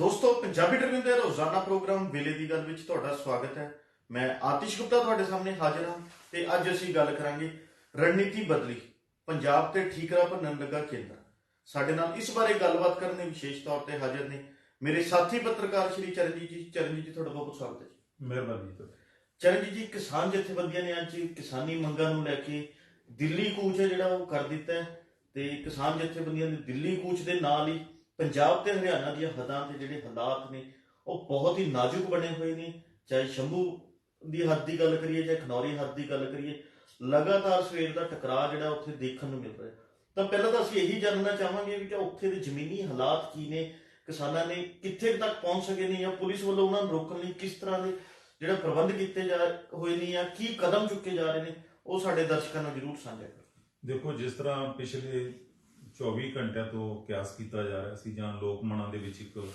ਦੋਸਤੋ ਪੰਜਾਬੀ ਟ੍ਰਿਬਿਊਨ ਦੇ ਰੋਜ਼ਾਨਾ ਪ੍ਰੋਗਰਾਮ ਵੇਲੇ ਦੀ ਗੱਲ ਵਿੱਚ ਤੁਹਾਡਾ ਸਵਾਗਤ ਹੈ। ਮੈਂ ਆਤਿਸ਼ ਗੁਪਤਾ ਤੁਹਾਡੇ ਸਾਹਮਣੇ ਹਾਜ਼ਰ ਹਾਂ ਤੇ ਅੱਜ ਅਸੀਂ ਗੱਲ ਕਰਾਂਗੇ ਰਣਨੀਤੀ ਬਦਲੀ ਪੰਜਾਬ ਤੇ ਠੀਕਰਾ ਭੰਨਣ ਲੱਗਾ ਕੇਂਦਰ। ਸਾਡੇ ਨਾਲ ਇਸ ਬਾਰੇ ਗੱਲਬਾਤ ਕਰਨ ਲਈ ਵਿਸ਼ੇਸ਼ ਤੌਰ ਤੇ ਹਾਜ਼ਰ ਨੇ ਮੇਰੇ ਸਾਥੀ ਪੱਤਰਕਾਰ ਸ਼੍ਰੀ ਚਰਨਜੀਤ ਜੀ। ਚਰਨਜੀਤ ਜੀ ਤੁਹਾਡਾ ਬਹੁਤ ਸਵਾਗਤ ਹੈ ਜੀ। ਮਿਹਰਬਾਨੀ ਜੀ ਚਰਨਜੀਤ ਜੀ ਕਿਸਾਨ ਜਥੇਬੰਦੀਆਂ ਨੇ ਅੱਜ ਕਿਸਾਨੀ ਮੰਗਾਂ ਨੂੰ ਲੈ ਕੇ ਦਿੱਲੀ ਕੂਚ ਹੈ ਜਿਹੜਾ ਉਹ ਕਰ ਦਿੱਤਾ ਤੇ ਕਿਸਾਨ ਜਥੇਬੰਦੀਆਂ ਦੇ ਦਿੱਲੀ ਕੂਚ ਦੇ ਨਾਲ ਹੀ ਪੰਜਾਬ ਤੇ ਹਰਿਆਣਾ ਦੀਆਂ ਹੱਦਾਂ ਤੇ ਜਿਹੜੇ ਹਾਲਾਤ ਨੇ, ਉਹ ਬਹੁਤ ਹੀ ਨਾਜ਼ੁਕ ਬਣੇ ਹੋਏ ਨੇ। ਚਾਹੇ ਸ਼ੰਭੂ ਦੀ ਹੱਦ ਦੀ ਗੱਲ ਕਰੀਏ, ਚਾਹੇ ਖਨੌਰੀ ਹੱਦ ਦੀ ਗੱਲ ਕਰੀਏ, ਲਗਾਤਾਰ ਸਵੇਰ ਦਾ ਟਕਰਾਅ ਜਿਹੜਾ ਉੱਥੇ ਦੇਖਣ ਨੂੰ ਮਿਲ ਰਿਹਾ। ਤਾਂ ਪਹਿਲਾਂ ਤਾਂ ਅਸੀਂ ਇਹੀ ਜਾਣਨਾ ਚਾਹਾਂਗੇ ਕਿ ਉੱਥੇ ਦੇ ਜ਼ਮੀਨੀ ਹਾਲਾਤ ਕੀ ਨੇ, ਕਿਸਾਨਾਂ ਨੇ ਕਿੱਥੇ ਤੱਕ ਪਹੁੰਚ ਸਕੇ ਨੇ, ਜਾਂ ਪੁਲਿਸ ਵੱਲੋਂ ਉਹਨਾਂ ਨੂੰ ਰੋਕਣ ਲਈ ਕਿਸ ਤਰ੍ਹਾਂ ਦੇ ਜਿਹੜਾ ਪ੍ਰਬੰਧ ਕੀਤੇ ਜਾ ਹੋਏ ਨੇ, ਜਾਂ ਕੀ ਕਦਮ ਚੁੱਕੇ ਜਾ ਰਹੇ ਨੇ, ਉਹ ਸਾਡੇ ਦਰਸ਼ਕਾਂ ਨਾਲ ਜਰੂਰ ਸਾਂਝਾ ਕਰੋ। ਦੇਖੋ, ਜਿਸ ਤਰ੍ਹਾਂ ਪਿਛਲੇ 24 ਘੰਟਿਆਂ ਤੋਂ ਕਿਆਸ ਕੀਤਾ ਜਾ ਰਿਹਾ ਸੀ ਜਾਂ ਲੋਕ ਮਨਾਂ ਦੇ ਵਿੱਚ ਇੱਕ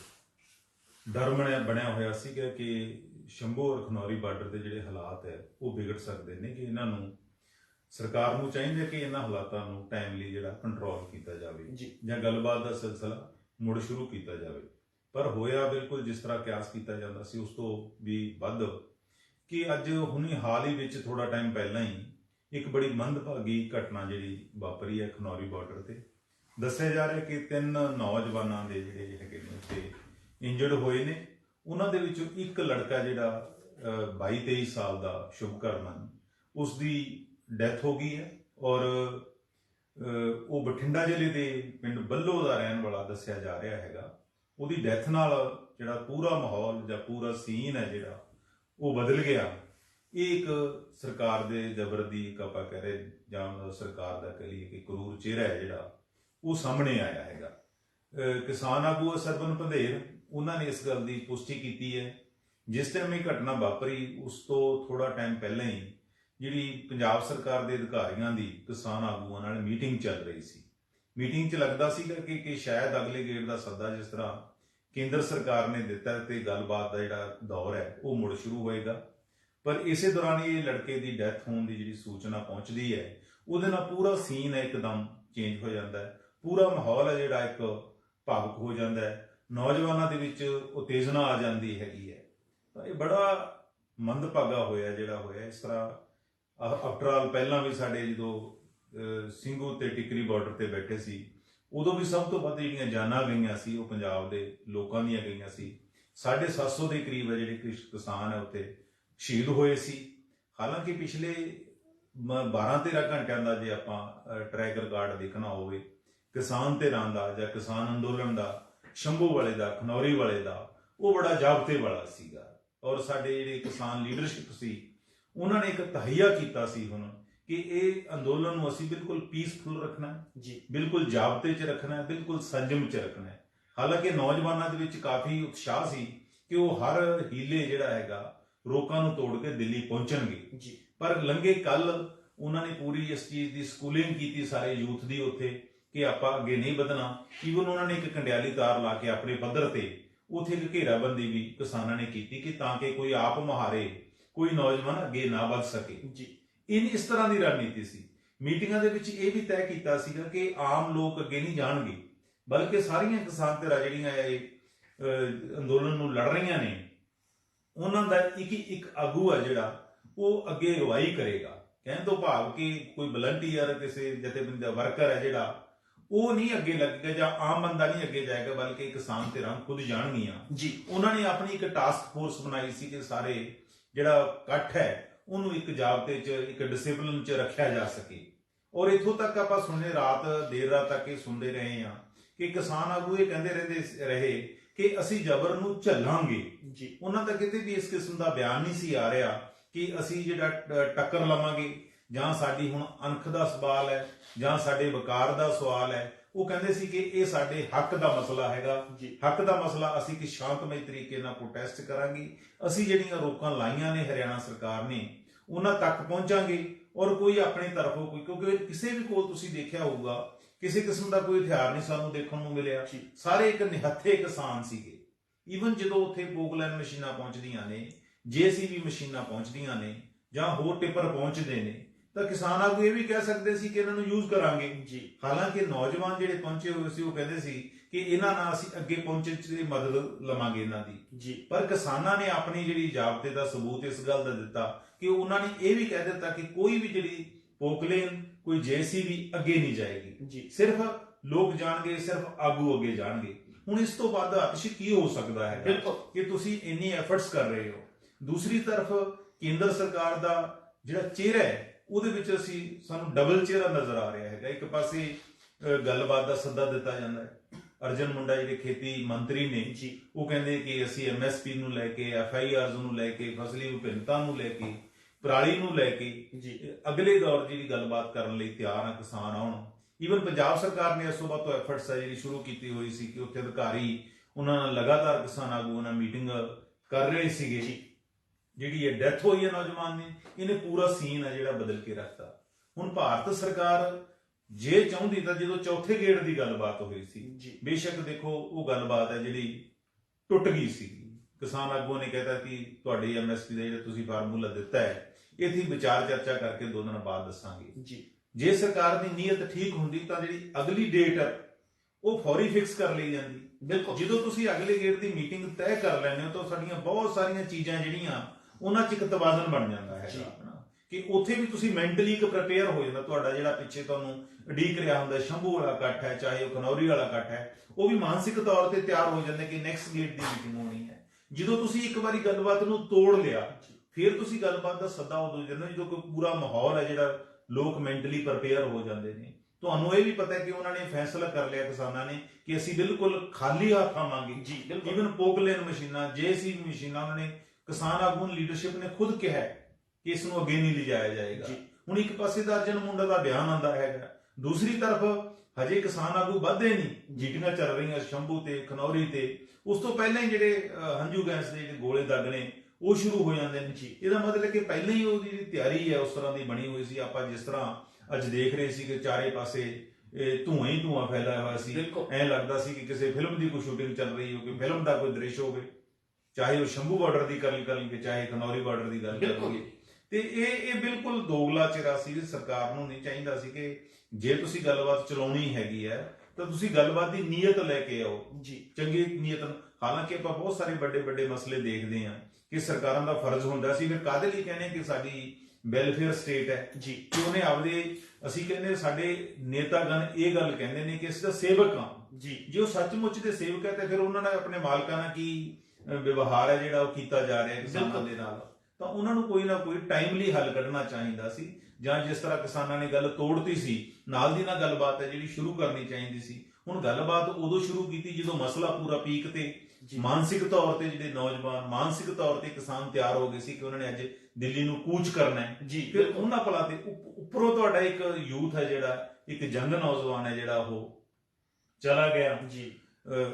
ਡਰ ਬਣਿਆ ਬਣਿਆ ਹੋਇਆ ਸੀਗਾ ਕਿ ਸ਼ੰਭੂ ਔਰ ਖਨੌਰੀ ਬਾਰਡਰ ਦੇ ਜਿਹੜੇ ਹਾਲਾਤ ਹੈ ਉਹ ਵਿਗੜ ਸਕਦੇ ਨੇ ਕਿ ਇਹਨਾਂ ਨੂੰ ਸਰਕਾਰ ਨੂੰ ਚਾਹੀਦਾ ਕਿ ਇਹਨਾਂ ਹਾਲਾਤਾਂ ਨੂੰ ਟਾਈਮਲੀ ਜਿਹੜਾ ਕੰਟਰੋਲ ਕੀਤਾ ਜਾਵੇ ਜੀ। ਗੱਲਬਾਤ ਦਾ ਸਿਲਸਿਲਾ ਮੁੜ ਸ਼ੁਰੂ ਕੀਤਾ ਜਾਵੇ। ਪਰ ਹੋਇਆ ਬਿਲਕੁਲ ਜਿਸ ਤਰ੍ਹਾਂ ਕਿਆਸ ਕੀਤਾ ਜਾਂਦਾ ਸੀ ਉਸ ਤੋਂ ਵੀ ਵੱਧ ਕਿ ਅੱਜ ਹੁਣੇ ਹਾਲ ਹੀ ਵਿੱਚ ਥੋੜਾ ਟਾਈਮ ਪਹਿਲਾਂ ਹੀ ਇੱਕ ਬੜੀ ਮੰਦਭਾਗੀ ਘਟਨਾ ਜਿਹੜੀ ਵਾਪਰੀ ਹੈ ਖਨੌਰੀ ਬਾਰਡਰ ਤੇ। ਦੱਸਿਆ ਜਾ ਰਿਹਾ ਕਿ ਤਿੰਨ ਨੌਜਵਾਨਾਂ ਦੇ ਜਿਹੜੇ ਹੈਗੇ ਨੇ ਉੱਤੇ ਇੰਜਰਡ ਹੋਏ ਨੇ। ਉਹਨਾਂ ਦੇ ਵਿੱਚੋਂ ਇੱਕ ਲੜਕਾ ਜਿਹੜਾ 22 23 ਸਾਲ ਦਾ ਸ਼ੁਭਕਰਮਨ, ਉਸ ਦੀ ਡੈਥ ਹੋ ਗਈ ਹੈ ਔਰ ਉਹ ਬਠਿੰਡਾ ਜ਼ਿਲ੍ਹੇ ਦੇ ਪਿੰਡ ਬੱਲੋ ਦਾ ਰਹਿਣ ਵਾਲਾ ਦੱਸਿਆ ਜਾ ਰਿਹਾ ਹੈਗਾ। ਉਹਦੀ ਡੈਥ ਨਾਲ ਜਿਹੜਾ ਪੂਰਾ ਮਾਹੌਲ ਜਾਂ ਪੂਰਾ ਸੀਨ ਹੈ ਜਿਹੜਾ, ਉਹ ਬਦਲ ਗਿਆ। ਇਹ ਇੱਕ ਸਰਕਾਰ ਦੇ ਜ਼ਬਰ ਦੀ ਇੱਕ ਆਪਾਂ ਕਹਿ ਰਹੇ ਜਾਂ ਸਰਕਾਰ ਦਾ ਕਹ ਕਿ ਕਰੂਰ ਚਿਹਰਾ ਹੈ ਜਿਹੜਾ ਉਹ ਸਾਹਮਣੇ ਆਇਆ ਹੈਗਾ। ਕਿਸਾਨ ਆਗੂ ਸਰਬਨ ਪੰਧੇਰ, ਉਹਨਾਂ ਨੇ ਇਸ ਗੱਲ ਦੀ ਪੁਸ਼ਟੀ ਕੀਤੀ ਹੈ। ਜਿਸ ਟਾਈਮ ਇਹ ਘਟਨਾ ਵਾਪਰੀ, ਉਸ ਤੋਂ ਥੋੜਾ ਟਾਈਮ ਪਹਿਲਾਂ ਹੀ ਜਿਹੜੀ ਪੰਜਾਬ ਸਰਕਾਰ ਦੇ ਅਧਿਕਾਰੀਆਂ ਦੀ ਕਿਸਾਨ ਆਗੂਆਂ ਨਾਲ ਮੀਟਿੰਗ ਚੱਲ ਰਹੀ ਸੀ। ਮੀਟਿੰਗ 'ਚ ਲੱਗਦਾ ਸੀਗਾ ਕਿ ਕਿ ਸ਼ਾਇਦ ਅਗਲੇ ਗੇੜ ਦਾ ਸੱਦਾ ਜਿਸ ਤਰ੍ਹਾਂ ਕੇਂਦਰ ਸਰਕਾਰ ਨੇ ਦਿੱਤਾ ਤੇ ਗੱਲਬਾਤ ਦਾ ਜਿਹੜਾ ਦੌਰ ਹੈ, ਉਹ ਮੁੜ ਸ਼ੁਰੂ ਹੋਏਗਾ। ਪਰ ਇਸੇ ਦੌਰਾਨ ਇਹ ਲੜਕੇ ਦੀ ਡੈਥ ਹੋਣ ਦੀ ਜਿਹੜੀ ਸੂਚਨਾ ਪਹੁੰਚਦੀ ਹੈ, ਉਹਦੇ ਨਾਲ ਪੂਰਾ ਸੀਨ ਹੈ ਇੱਕਦਮ ਚੇਂਜ ਹੋ ਜਾਂਦਾ ਹੈ। ਪੂਰਾ ਮਾਹੌਲ ਹੈ ਜਿਹੜਾ ਇੱਕ ਭਾਵੁਕ ਹੋ ਜਾਂਦਾ ਹੈ। ਨੌਜਵਾਨਾਂ ਦੇ ਵਿੱਚ ਉਤੇਜਨਾ ਆ ਜਾਂਦੀ ਹੈਗੀ ਹੈ। ਤਾਂ ਇਹ ਬੜਾ ਮੰਦਭਾਗਾ ਹੋਇਆ ਜਿਹੜਾ ਹੋਇਆ। ਇਸ ਤਰ੍ਹਾਂ ਆਫਟਰ ਆਲ ਪਹਿਲਾਂ ਵੀ ਸਾਡੇ ਜਦੋਂ ਅਹ, ਸਿੰਘੂ ਤੇ ਟਿਕਰੀ ਬਾਰਡਰ ਤੇ ਬੈਠੇ ਸੀ ਉਦੋਂ ਵੀ ਸਭ ਤੋਂ ਵੱਧ ਜਿਹੜੀਆਂ ਜਾਨਾਂ ਗਈਆਂ ਸੀ ਉਹ ਪੰਜਾਬ ਦੇ ਲੋਕਾਂ ਦੀਆਂ ਗਈਆਂ ਸੀ। 750 ਦੇ ਕਰੀਬ ਹੈ ਜਿਹੜੇ ਕਿਸ- ਕਿਸਾਨ ਹੈ ਉੱਤੇ ਸ਼ਹੀਦ ਹੋਏ ਸੀ। ਹਾਲਾਂਕਿ ਪਿਛਲੇ 12-13 ਘੰਟਿਆਂ ਦਾ ਜੇ ਆਪਾਂ ਟਰੈਕ ਰਿਕਾਰਡ ਦੇਖਣਾ ਹੋਵੇ ਕਿਸਾਨ ਧਿਰਾਂ ਦਾ ਜਾਂ ਕਿਸਾਨ ਅੰਦੋਲਨ ਦਾ ਸ਼ੰਭੂ ਵਾਲੇ ਦਾ ਖਨੌਰੀ ਵਾਲੇ ਦਾ ਉਹ ਬੜਾ ਜਾਬਤੇ ਵਾਲਾ ਸੀਗਾ। ਔਰ ਸਾਡੇ ਜਿਹੜੇ ਕਿਸਾਨ ਲੀਡਰਸ਼ਿਪ ਸੀ ਉਹਨਾਂ ਨੇ ਇੱਕ ਤਹਈਆ ਕੀਤਾ ਸੀ ਹੁਣ ਕਿ ਇਹ ਅੰਦੋਲਨ ਨੂੰ ਅਸੀਂ ਬਿਲਕੁਲ ਪੀਸਫੁਲ ਰੱਖਣਾ ਹੈ। ਜੀ। ਬਿਲਕੁਲ ਜਾਬਤੇ 'ਚ ਰੱਖਣਾ ਹੈ ਬਿਲਕੁਲ ਸੰਜਮ 'ਚ ਰੱਖਣਾ ਹੈ। ਹਾਲਾਂਕਿ ਨੌਜਵਾਨਾਂ ਦੇ ਵਿੱਚ ਕਾਫੀ ਉਤਸ਼ਾਹ ਸੀ ਕਿ ਉਹ ਹਰ ਹੀਲੇ ਜਿਹੜਾ ਹੈਗਾ ਰੋਕਾਂ ਨੂੰ ਤੋੜ ਕੇ ਦਿੱਲੀ ਪਹੁੰਚਣਗੇ। ਜੀ। ਪਰ ਲੰਘੇ ਕੱਲ ਉਹਨਾਂ ਨੇ ਪੂਰੀ ਇਸ ਚੀਜ਼ ਦੀ ਸਕੂਲਿੰਗ ਕੀਤੀ ਸਾਰੇ ਯੂਥ ਦੀ ਉੱਥੇ। ਕਿ ਆਪਾਂ ਅੱਗੇ ਨਹੀਂ ਵਧਣਾ। ਈਵਨ ਉਹਨਾਂ ਨੇ ਇੱਕ ਕੰਡਿਆਲੀ ਤਾਰ ਲਾ ਕੇ ਆਪਣੇ ਪੱਧਰ ਤੇ ਉੱਥੇ ਇੱਕ ਘੇਰਾਬੰਦੀ ਵੀ ਕਿਸਾਨਾਂ ਨੇ ਕੀਤੀ ਕਿ ਤਾਂ ਕਿ ਕੋਈ ਆਪ ਮੁਹਾਰੇ ਕੋਈ ਨੌਜਵਾਨ ਅੱਗੇ ਨਾ ਵੱਧ ਸਕੇ। ਜੀ। ਇਹ ਇਸ ਤਰ੍ਹਾਂ ਦੀ ਰਣਨੀਤੀ ਸੀ। ਮੀਟਿੰਗਾਂ ਦੇ ਵਿੱਚ ਇਹ ਵੀ ਤੈਅ ਕੀਤਾ ਸੀਗਾ ਕਿ ਆਮ ਲੋਕ ਅੱਗੇ ਨਹੀਂ ਜਾਣਗੇ ਬਲਕਿ ਸਾਰੀਆਂ ਕਿਸਾਨ ਧਿਰਾਂ ਜਿਹੜੀਆਂ ਇਹ ਅੰਦੋਲਨ ਨੂੰ ਲੜ ਰਹੀਆਂ ਨੇ ਉਹਨਾਂ ਦਾ ਇੱਕ ਇੱਕ ਆਗੂ ਹੈ ਜਿਹੜਾ ਉਹ ਅੱਗੇ ਅਗਵਾਈ ਕਰੇਗਾ। ਕਹਿਣ ਤੋਂ ਭਾਵ ਕਿ ਕੋਈ ਵਲੰਟੀਅਰ ਕਿਸੇ ਜਥੇਬੰਦੀ ਦਾ ਵਰਕਰ ਹੈ ਜਿਹੜਾ ਉਹ ਨਹੀਂ ਅੱਗੇ ਲੱਗੇਗਾ ਜਾਂ ਆਮ ਬੰਦਾ ਨਹੀਂ ਅੱਗੇ ਜਾਏਗਾ ਬਲਕਿ ਕਿਸਾਨ ਧਿਰਾਂ ਖੁਦ ਜਾਣਗੀਆਂ। ਜੀ। ਉਹਨਾਂ ਨੇ ਆਪਣੀ ਇੱਕ ਟਾਸਕ ਫੋਰਸ ਬਣਾਈ ਸੀ ਕਿ ਸਾਰੇ ਜਿਹੜਾ ਇਕੱਠ ਹੈ ਉਹਨੂੰ ਇੱਕ ਜਾਬਤੇ 'ਚ ਇੱਕ ਡਿਸਪਲਿਨ 'ਚ ਰੱਖਿਆ ਜਾ ਸਕੇ। ਔਰ ਇਥੋਂ ਤੱਕ ਆਪਾਂ ਸੁਣਨੇ ਰਾਤ ਦੇਰ ਰਾਤ ਤੱਕ ਇਹ ਸੁਣਦੇ ਰਹੇ ਹਾਂ ਕਿ ਕਿਸਾਨ ਆਗੂ ਇਹ ਕਹਿੰਦੇ ਰਹਿੰਦੇ ਰਹੇ ਕਿ ਅਸੀਂ ਜ਼ਬਰ ਨੂੰ ਝੱਲਾਂਗੇ। ਜੀ। ਉਹਨਾਂ ਦਾ ਕਿਤੇ ਵੀ ਇਸ ਕਿਸਮ ਦਾ ਬਿਆਨ ਨਹੀਂ ਸੀ ਆ ਰਿਹਾ ਕਿ ਅਸੀਂ ਜਿਹੜਾ ਟੱਕਰ ਲਵਾਂਗੇ। ਜਾਂ ਸਾਡੀ ਹੁਣ ਅਣਖ ਦਾ ਸਵਾਲ ਹੈ ਜਾਂ ਸਾਡੇ ਵਕਾਰ ਦਾ ਸਵਾਲ ਹੈ ਉਹ ਕਹਿੰਦੇ ਸੀ ਕਿ ਇਹ ਸਾਡੇ ਹੱਕ ਦਾ ਮਸਲਾ ਹੈਗਾ। ਹੱਕ ਦਾ ਮਸਲਾ ਅਸੀਂ ਕਿ ਸ਼ਾਂਤਮਈ ਤਰੀਕੇ ਨਾਲ ਪ੍ਰੋਟੈਸਟ ਕਰਾਂਗੇ। ਅਸੀਂ ਜਿਹੜੀਆਂ ਰੋਕਾਂ ਲਾਈਆਂ ਨੇ ਹਰਿਆਣਾ ਸਰਕਾਰ ਨੇ ਉਹਨਾਂ ਤੱਕ ਪਹੁੰਚਾਂਗੇ ਔਰ ਕੋਈ ਆਪਣੀ ਤਰਫੋਂ ਕੋਈ ਕਿਉਂਕਿ ਕਿਸੇ ਵੀ ਕੋਲ ਤੁਸੀਂ ਦੇਖਿਆ ਹੋਊਗਾ ਕਿਸੇ ਕਿਸਮ ਦਾ ਕੋਈ ਹਥਿਆਰ ਨਹੀਂ ਸਾਨੂੰ ਦੇਖਣ ਨੂੰ ਮਿਲਿਆ। ਸਾਰੇ ਇੱਕ ਨਿਹੱਥੇ ਕਿਸਾਨ ਸੀਗੇ। ਈਵਨ ਜਦੋਂ ਉੱਥੇ ਪੋਗਲੈਨ ਮਸ਼ੀਨਾਂ ਪਹੁੰਚਦੀਆਂ ਨੇ ਜੀਸੀਬੀ ਮਸ਼ੀਨਾਂ ਪਹੁੰਚਦੀਆਂ ਨੇ ਜਾਂ ਹੋਰ ਟਿੱਪਰ ਪਹੁੰਚਦੇ ਨੇ ਤਾਂ ਕਿਸਾਨ ਆਗੂ ਇਹ ਵੀ ਕਹਿ ਸਕਦੇ ਸੀ ਕਿ ਇਹਨਾਂ ਨੂੰ ਯੂਜ਼ ਕਰਾਂਗੇ। ਜੀ। ਹਾਲਾਂਕਿ ਨੌਜਵਾਨ ਜਿਹੜੇ ਪਹੁੰਚੇ ਹੋਏ ਸੀ ਉਹ ਕਹਿੰਦੇ ਸੀ ਕਿ ਇਹਨਾਂ ਨਾਲ ਅਸੀਂ ਅੱਗੇ ਪਹੁੰਚਣ 'ਚ ਮਦਦ ਲਵਾਂਗੇ ਇਹਨਾਂ ਦੀ। ਜੀ। ਪਰ ਕਿਸਾਨਾਂ ਨੇ ਆਪਣੀ ਜਿਹੜੀ ਜਾਬਤੇ ਦਾ ਸਬੂਤ ਇਸ ਗੱਲ ਦਾ ਦਿੱਤਾ ਕਿ ਉਹਨਾਂ ਨੇ ਇਹ ਵੀ ਕਹਿ ਦਿੱਤਾ ਕਿ ਕੋਈ ਵੀ ਜਿਹੜੀ ਪੋਕਲੇਨ ਕੋਈ ਜੇਸੀਬੀ ਅੱਗੇ ਨਹੀਂ ਜਾਏਗੀ। ਜੀ। ਸਿਰਫ ਲੋਕ ਜਾਣਗੇ ਸਿਰਫ ਆਗੂ ਅੱਗੇ ਜਾਣਗੇ। ਹੁਣ ਇਸ ਤੋਂ ਬਾਅਦ ਆਤਿਸ਼ ਕੀ ਹੋ ਸਕਦਾ ਹੈ ਬਿਲਕੁਲ। ਕਿ ਤੁਸੀਂ ਇੰਨੀ ਐਫਰਟਸ ਕਰ ਰਹੇ ਹੋ। ਦੂਸਰੀ ਤਰਫ ਕੇਂਦਰ ਸਰਕਾਰ ਦਾ ਜਿਹੜਾ ਚਿਹਰਾ ਹੈ ਉਹਦੇ ਵਿੱਚ ਅਸੀਂ ਸਾਨੂੰ ਡਬਲ ਚਿਹਰਾ ਨਜ਼ਰ ਆ ਰਿਹਾ ਹੈਗਾ। ਇੱਕ ਪਾਸੇ ਗੱਲਬਾਤ ਦਾ ਸੱਦਾ ਦਿੱਤਾ ਜਾਂਦਾ ਹੈ। ਅਰਜਨ ਮੁੰਡਾ ਜਿਹੜੇ ਖੇਤੀ ਮੰਤਰੀ ਨੇ ਜੀ। ਉਹ ਕਹਿੰਦੇ ਕਿ ਅਸੀਂ ਐਮਐਸਪੀ ਨੂੰ ਲੈ ਕੇ ਐਫਆਈਆਰਸ ਨੂੰ ਲੈ ਕੇ ਫਸਲੀ ਵਿਭਿੰਨਤਾ ਨੂੰ ਲੈ ਕੇ ਪਰਾਲੀ ਨੂੰ ਲੈ ਕੇ ਜੀ। ਅਗਲੇ ਦੌਰ ਜਿਹੜੀ ਗੱਲਬਾਤ ਕਰਨ ਲਈ ਤਿਆਰ ਆ ਕਿਸਾਨ ਆਉਣ। ਈਵਨ ਪੰਜਾਬ ਸਰਕਾਰ ਨੇ ਇਸ ਤੋਂ ਬਾਅਦ ਤੋਂ ਐਫਰਟਸ ਆ ਜਿਹੜੀ ਸ਼ੁਰੂ ਕੀਤੀ ਹੋਈ ਸੀ ਕਿ ਉੱਥੇ ਅਧਿਕਾਰੀ ਉਹਨਾਂ ਨਾਲ ਲਗਾਤਾਰ ਕਿਸਾਨ ਆਗੂ ਨਾਲ ਮੀਟਿੰਗ ਕਰ ਰਹੇ ਸੀਗੇ। ਜੀ। ਜਿਹੜੀ ਇਹ ਡੈਥ ਹੋਈ ਹੈ ਨੌਜਵਾਨ ਦੀ ਇਹਨੇ ਪੂਰਾ ਸੀਨ ਆ ਜਿਹੜਾ ਬਦਲ ਕੇ ਰੱਖਤਾ। ਹੁਣ ਭਾਰਤ ਸਰਕਾਰ ਜੇ ਚਾਹੁੰਦੀ ਤਾਂ ਜਦੋਂ ਚੌਥੇ ਗੇੜ ਦੀ ਗੱਲਬਾਤ ਹੋਈ ਸੀ ਬੇਸ਼ੱਕ ਦੇਖੋ ਉਹ ਗੱਲਬਾਤ ਹੈ ਜਿਹੜੀ ਟੁੱਟ ਗਈ ਸੀ। ਕਿਸਾਨ ਆਗੂਆਂ ਨੇ ਕਹਿਤਾ ਕਿ ਤੁਹਾਡੀ ਐਮਐਸਪੀ ਦਾ ਜਿਹੜਾ ਤੁਸੀਂ ਫਾਰਮੂਲਾ ਦਿੱਤਾ ਹੈ ਇਹ ਅਸੀਂ ਵਿਚਾਰ ਚਰਚਾ ਕਰਕੇ ਦੋ ਦਿਨ ਬਾਅਦ ਦੱਸਾਂਗੇ। ਜੀ। ਜੇ ਸਰਕਾਰ ਦੀ ਨੀਅਤ ਠੀਕ ਹੁੰਦੀ ਤਾਂ ਜਿਹੜੀ ਅਗਲੀ ਡੇਟ ਹੈ ਉਹ ਫੌਰੀ ਫਿਕਸ ਕਰ ਲਈ ਜਾਂਦੀ। ਬਿਲਕੁਲ। ਜਦੋਂ ਤੁਸੀਂ ਅਗਲੇ ਗੇੜ ਦੀ ਮੀਟਿੰਗ ਤੈਅ ਕਰ ਲੈਂਦੇ ਹੋ ਤਾਂ ਸਾਡੀਆਂ ਬਹੁਤ ਸਾਰੀਆਂ ਚੀਜ਼ਾਂ ਜਿਹੜੀਆਂ ਉਹਨਾਂ 'ਚ ਇੱਕ ਤਵਾਜ਼ਨ ਬਣ ਜਾਂਦਾ। ਹੈ ਆਪਣਾ। ਕਿ ਉੱਥੇ ਵੀ ਤੁਸੀਂ ਮੈਂਟਲੀ ਇੱਕ ਪ੍ਰਪੇਅਰ ਹੋ ਜਾਂਦਾ ਤੁਹਾਡਾ ਜਿਹੜਾ ਪਿੱਛੇ ਤੁਹਾਨੂੰ ਉਡੀਕ ਰਿਹਾ ਹੁੰਦਾ ਸ਼ੰਭੂ ਵਾਲਾ ਇਕੱਠ ਹੈ ਚਾਹੇ ਉਹ ਖਨੌਰੀ ਵਾਲਾ ਇਕੱਠ ਹੈ ਉਹ ਵੀ ਮਾਨਸਿਕ ਤੌਰ ਤੇ ਤਿਆਰ ਹੋ ਜਾਂਦੇ ਕਿ ਨੈਕਸਟ ਗੇਟ ਦੀ ਮੀਟਿੰਗ ਹੋਣੀ ਹੈ। ਜਦੋਂ ਤੁਸੀਂ ਇੱਕ ਵਾਰੀ ਗੱਲਬਾਤ ਨੂੰ ਤੋੜ ਲਿਆ ਫਿਰ ਤੁਸੀਂ ਗੱਲਬਾਤ ਦਾ ਸੱਦਾ ਉਦੋਂ ਦਿੰਦੇ ਜਦੋਂ ਕੋਈ ਪੂਰਾ ਮਾਹੌਲ ਹੈ ਜਿਹੜਾ ਲੋਕ ਮੈਂਟਲੀ ਪ੍ਰਪੇਅਰ ਹੋ ਜਾਂਦੇ ਨੇ। ਤੁਹਾਨੂੰ ਇਹ ਵੀ ਪਤਾ ਹੈ ਕਿ ਉਹਨਾਂ ਨੇ ਫੈਸਲਾ ਕਰ ਲਿਆ ਕਿਸਾਨਾਂ ਨੇ ਕਿ ਅਸੀਂ ਬਿਲਕੁਲ ਖਾਲੀ ਹੱਥ ਆਵਾਂਗੇ ਜੀ ਬਿਲਕੁਲ। ਇਵਨ ਪੋਕਲੇਨ ਮਸ਼ੀਨਾਂ ਜੇਸੀ ਮਸ਼ੀਨਾਂ ਉਹਨਾਂ ਨੇ ਕਿਸਾਨ ਆਗੂ ਲੀਡਰਸ਼ਿਪ ਨੇ ਖੁਦ ਕਿਹਾ ਕਿ ਇਸ ਨੂੰ ਅੱਗੇ ਨਹੀਂ ਲਿਜਾਇਆ ਜਾਏਗਾ। ਹੁਣ ਇੱਕ ਪਾਸੇ ਦਾ ਅਰਜਨ ਮੁੰਡਾ ਦਾ ਬਿਆਨ ਆਂਦਾ ਹੈਗਾ। ਦੂਸਰੀ ਤਰਫ ਹਜੇ ਕਿਸਾਨ ਆਗੂ ਵੱਧੇ ਨਹੀਂ। ਜੀਟੀਆਂ ਚੱਲ ਰਹੀਆਂ ਸ਼ੰਭੂ ਤੇ ਖਨੌਰੀ ਤੇ। ਉਸ ਤੋਂ ਪਹਿਲਾਂ ਹੀ ਜਿਹੜੇ ਹੰਝੂ ਗੈਸ ਦੇ ਜਿਹੜੇ ਗੋਲੇ ਦਾਗਣੇ ਉਹ ਸ਼ੁਰੂ ਹੋ ਜਾਂਦੇ ਨੇ ਜੀ। ਇਹਦਾ ਮਤਲਬ ਕਿ ਪਹਿਲਾਂ ਹੀ ਉਹਦੀ ਜਿਹੜੀ ਤਿਆਰੀ ਹੈ ਉਸ ਤਰ੍ਹਾਂ ਦੀ ਬਣੀ ਹੋਈ ਸੀ। ਆਪਾਂ ਜਿਸ ਤਰ੍ਹਾਂ ਅੱਜ ਦੇਖ ਰਹੇ ਸੀ ਕਿ ਚਾਰੇ ਪਾਸੇ ਇਹ ਧੂਆਂ ਹੀ ਧੂਆਂ ਫੈਲਿਆ ਹੋਇਆ ਸੀ। ਐਂ ਲੱਗਦਾ ਸੀ ਕਿ ਕਿਸੇ ਫਿਲਮ ਦੀ ਕੋਈ ਸ਼ੂਟਿੰਗ ਚੱਲ ਰਹੀ ਹੋਵੇ ਫਿਲਮ ਦਾ ਕੋਈ ਦ੍ਰਿਸ਼ ਹੋਵੇ। ਚਾਹੇ ਉਹ ਸ਼ੰਭੂ ਬਾਰਡਰ ਦੀ ਗੱਲ ਕਰ ਲਈਏ ਚਾਹੇ ਖਨੌਰੀ ਬਾਰਡਰ ਦੀ ਗੱਲ ਕਰ ਬਿਲਕੁਲ। ਲਈਏ ਤੇ ਇਹ ਇਹ ਬਿਲਕੁਲ ਦੋਗਲਾ ਚਿਹਰਾ ਸੀ ਸਰਕਾਰ ਨੂੰ ਨਹੀਂ ਚਾਹੀਦਾ ਸੀ ਕਿ ਜੇ ਤੁਸੀਂ ਗੱਲਬਾਤ ਚਲਾਉਣੀ ਹੈਗੀ ਹੈ ਤਾਂ ਤੁਸੀਂ ਗੱਲਬਾਤ ਦੀ ਨੀਅਤ ਲੈ ਕੇ ਆਓ। ਜੀ। ਚੰਗੀ ਨੀਅਤ ਹਾਲਾਂਕਿ ਆਪਾਂ ਬਹੁਤ ਸਾਰੇ ਵੱਡੇ ਵੱਡੇ ਮਸਲੇ ਦੇਖਦੇ ਹਾਂ ਕਿ ਸਰਕਾਰਾਂ ਦਾ ਫਰਜ਼ ਹੁੰਦਾ ਸੀ। ਫਿਰ ਕਾਦੇ ਲਈ ਕਹਿੰਦੇ ਕਿ ਸਾਡੀ ਵੈਲਫੇਅਰ ਸਟੇਟ ਹੈ? ਜੀ। ਕਿ ਉਹਨੇ ਆਪਦੇ ਅਸੀਂ ਕਹਿੰਦੇ ਸਾਡੇ ਨੇਤਾਗਣ ਇਹ ਗੱਲ ਕਹਿੰਦੇ ਨੇ ਕਿ ਅਸੀਂ ਤਾਂ ਸੇਵਕ ਹਾਂ। ਜੀ। ਜੇ ਉਹ ਸੱਚਮੁੱਚ ਦੇ ਸੇਵਕ ਹੈ ਤੇ ਫਿਰ ਉਹਨਾਂ ਨਾਲ ਆਪਣੇ ਮਾਲਕਾਂ ਨਾਲ ਕੀ ਵਿਵਹਾਰ ਹੈ ਜਿਹੜਾ ਉਹ ਕੀਤਾ ਜਾ ਰਿਹਾ ਕਿਸਾਨਾਂ। ਦੇ ਨਾਲ। ਤਾਂ ਉਹਨਾਂ ਨੂੰ ਕੋਈ ਨਾ ਕੋਈ ਟਾਈਮਲੀ ਹੱਲ ਕੱਢਣਾ ਚਾਹੀਦਾ ਸੀ। ਜਾਂ ਜਿਸ ਤਰ੍ਹਾਂ ਕਿਸਾਨਾਂ ਨੇ ਗੱਲ ਤੋੜਤੀ ਸੀ ਨਾਲ ਦੀ ਨਾਲ ਗੱਲਬਾਤ ਹੈ ਜਿਹੜੀ ਸ਼ੁਰੂ ਕਰਨੀ ਚਾਹੀਦੀ ਸੀ। ਹੁਣ ਗੱਲਬਾਤ ਉਦੋਂ ਸ਼ੁਰੂ ਕੀਤੀ ਜਦੋਂ ਮਸਲਾ ਪੂਰਾ ਪੀਕ ਤੇ ਮਾਨਸਿਕ ਤੌਰ ਤੇ ਜਿਹੜੇ ਨੌਜਵਾਨ ਮਾਨਸਿਕ ਤੌਰ ਤੇ ਕਿਸਾਨ ਤਿਆਰ ਹੋ ਗਏ ਸੀ ਕਿ ਉਹਨਾਂ ਨੇ ਅੱਜ ਦਿੱਲੀ ਨੂੰ ਕੂਚ ਕਰਨਾ ਹੈ। ਜੀ ਫਿਰ ਉਹਨਾਂ ਪਲਾ ਤੇ ਉੱਪ- ਉੱਪਰੋਂ ਤੁਹਾਡਾ ਇੱਕ ਯੂਥ ਹੈ ਜਿਹੜਾ ਇੱਕ ਜੰਗ ਨੌਜਵਾਨ ਹੈ ਜਿਹੜਾ ਉਹ ਚਲਾ ਗਿਆ। ਜੀ।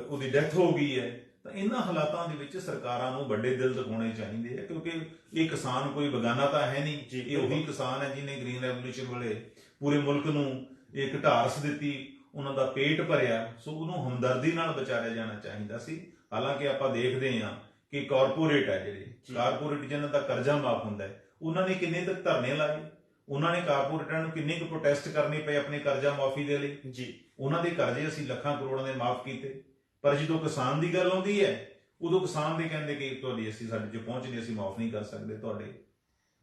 ਉਹਦੀ ਡੈਥ ਹੋ ਗਈ ਹੈ। ਤਾਂ ਇਹਨਾਂ ਹਾਲਾਤਾਂ ਦੇ ਵਿੱਚ ਸਰਕਾਰਾਂ ਨੂੰ ਵੱਡੇ ਦਿਲ ਦਿਖਾਉਣੇ ਚਾਹੀਦੇ ਆ ਕਿਉਂਕਿ ਇਹ ਕਿਸਾਨ ਕੋਈ ਬਗਾਨਾ ਤਾਂ ਹੈ ਨਹੀਂ। ਇਹ ਉਹੀ ਕਿਸਾਨ ਹੈ ਜਿਹਨੇ ਗ੍ਰੀਨ ਰੈਵੋਲੂਸ਼ਨ ਵੇਲੇ ਪੂਰੇ ਮੁਲਕ ਨੂੰ ਇੱਕ ਢਾਰਸ ਦਿੱਤੀ ਉਹਨਾਂ ਦਾ ਪੇਟ ਭਰਿਆ ਸੋ ਉਹਨੂੰ ਹਮਦਰਦੀ ਨਾਲ ਵਿਚਾਰਿਆ ਜਾਣਾ ਚਾਹੀਦਾ ਸੀ। ਹਾਲਾਂਕਿ ਆਪਾਂ ਦੇਖਦੇ ਹਾਂ ਕਿ ਕਾਰਪੋਰੇਟ ਹੈ ਜਿਹੜੇ। ਕਾਰਪੋਰੇਟ ਜਿਹਨਾਂ ਦਾ ਕਰਜ਼ਾ ਮਾਫ ਹੁੰਦਾ ਹੈ ਉਹਨਾਂ ਨੇ ਕਿੰਨੇ ਤੱਕ ਧਰਨੇ ਲਾਏ? ਉਹਨਾਂ ਨੇ ਕਾਰਪੋਰੇਟਾਂ ਨੂੰ ਕਿੰਨੇ ਕੁ ਪ੍ਰੋਟੈਸਟ ਕਰਨੇ ਪਏ ਆਪਣੇ ਕਰਜ਼ਾ ਮਾਫੀ ਦੇ ਲਈ? ਜੀ। ਉਹਨਾਂ ਦੇ ਕਰਜ਼ੇ ਅਸੀਂ ਲੱਖਾਂ ਕਰੋੜਾਂ ਦੇ ਮਾਫ ਕੀਤੇ। ਪਰ ਜਦੋਂ ਕਿਸਾਨ ਦੀ ਗੱਲ ਆਉਂਦੀ ਹੈ ਉਦੋਂ ਕਿਸਾਨ ਦੇ ਕਹਿੰਦੇ ਕਿ ਤੁਹਾਡੀ ਅਸੀਂ ਸਾਡੇ 'ਚ ਪਹੁੰਚ ਨਹੀਂ ਅਸੀਂ ਮਾਫ ਨਹੀਂ ਕਰ ਸਕਦੇ ਤੁਹਾਡੇ।